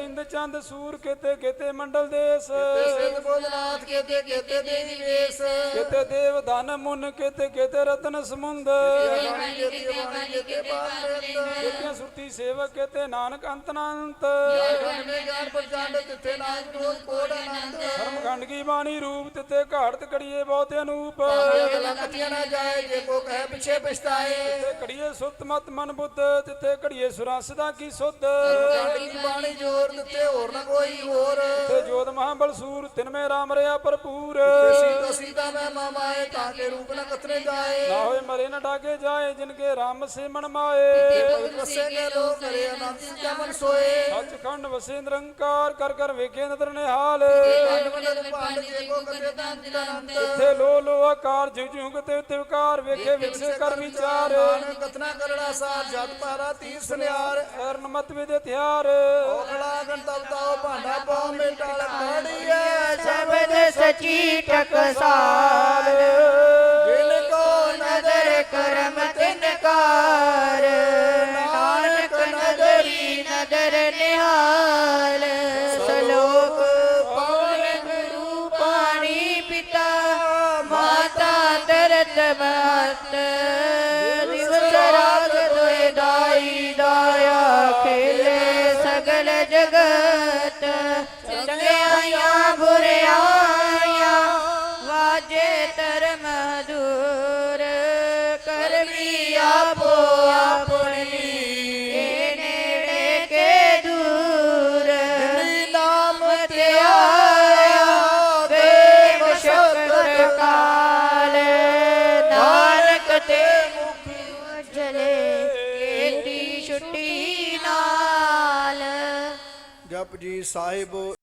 ਇੰਦ ਚੰਦ ਸੂਰ ਕਿਤੇ ਕਿਤੇ ਮੰਡਲ ਦੇਸ। ਸਿੱਧ ਬੋਧਨਾਥ ਕੀਤੇ ਕੀਤੇ ਦੇਵੀ ਵੇਸ। ਕਿਤੇ ਦੇਵ ਧਨ ਮੁਨ ਕਿਤੇ ਕਿਤੇ ਰਤਨ ਸਮੁੰਦ। ਕੀਤੇ ਪਾਣੀ ਕੀਤੇ ਪਾਰ ਕਿਤੇ ਸੁਰਤੀ ਸੇਵਕ ਕਿਤੇ ਨਾਨਕ ਅੰਤ ਅਨੰਤ ਗਣ ਮੇ ਗਿਆਨ ਪ੍ਰਚੰਡ ਤਿੱਥੇ ਨਾਨਕ ਰੋਜ ਕੋੜ ਆਨੰਦ ਖੰਡ ਕੀ ਬਾਣੀ ਰੂਪ ਤਿਤੇ ਘਾੜਤ ਘੜੀਏ ਬਹੁਤ ਅਨੂਪ। ਗੱਲਾਂ ਕੱਟੀਆਂ ਨਾ ਜਾਏ ਜੇ ਕੋ ਕਹੇ ਪਿਛੇ ਪਛਤਾਏ। ਤਿਤੇ ਘੜੀਏ ਸੁਤ ਮਤ ਮਨ ਬੁੱਧ ਤਿਤੇ ਘੜੀਏ ਸੁਰਾ ਸਦਾ ਕੀ ਸੁਧ। ਗੰਡ ਕੀ ਬਾਣੀ ਜੋਰ ਦਿੱਤੇ ਹੋਰ ਨਾ ਕੋਈ ਹੋਰ। ਤੇ ਜੋਤ ਮਹਾਬਲ ਸੂਰ ਤਿਨ ਮੇ ਰਾਮ ਰਿਆ ਭਰਪੂਰ। ਸੀਤਾ ਸੀਤਾ ਮੈਂ ਮਾਮਾਏ ਤਾਂ ਕੇ ਰੂਪ ਨਾ ਕਤਰੇ ਜਾਏ। ਨਾ ਹੋਏ ਮਰੇ ਨ ਡਾਕੇ ਜਾਏ ਜਿਨ ਕੇ ਰਾਮ ਸੇ ਮਨ ਮਾਏ ਭਗਤ ਵਸੇ ਕੇ ਲੋਕ ਕਰੇ ਅਨੰਤ ਸਿੱਧਾ ਮਨ ਸੋਏ। ਸੱਚਖੰਡ ਵਸੇ ਨਿਰੰਕਾਰ ਕਰ ਕਰ ਵੇਖੇ ਨਦਰ ਨਿਹਾਲ। ਪੰਡ ਮੰਡਲ ਪੰਡ ਜੇ ਕੋ ਕਤੇ ਤੰਤ ਤੰਤ ਇੱਥੇ ਲੋ ਲੋ ਆਕਾਰ ਜਿਉ ਜਿਉ ਕਤੇ ਉਤੇ ਵਿਕਾਰ ਵੇਖੇ ਵਿਕਸੇ ਕਰ ਵਿਚਾਰ। ਨਾਨਕ ਕਤਨਾ ਕਰੜਾ ਸਾਰ ਜਤ ਪਾਰਾ ਤੀਰ ਸੁਨਿਆਰ। ਅਰਨ ਮਤ ਵਿਦ ਹਥਿਆਰ ਔਖਲਾ ਗੰਤਵ ਤਾਓ ਭਾਂਡਾ ਪਾਉ ਮੇਟਾ ਲਖੜੀਐ ਸ਼ਬਦ ਸਚੀ ਟਕਸਾਲ। ਸਾਹਿਬ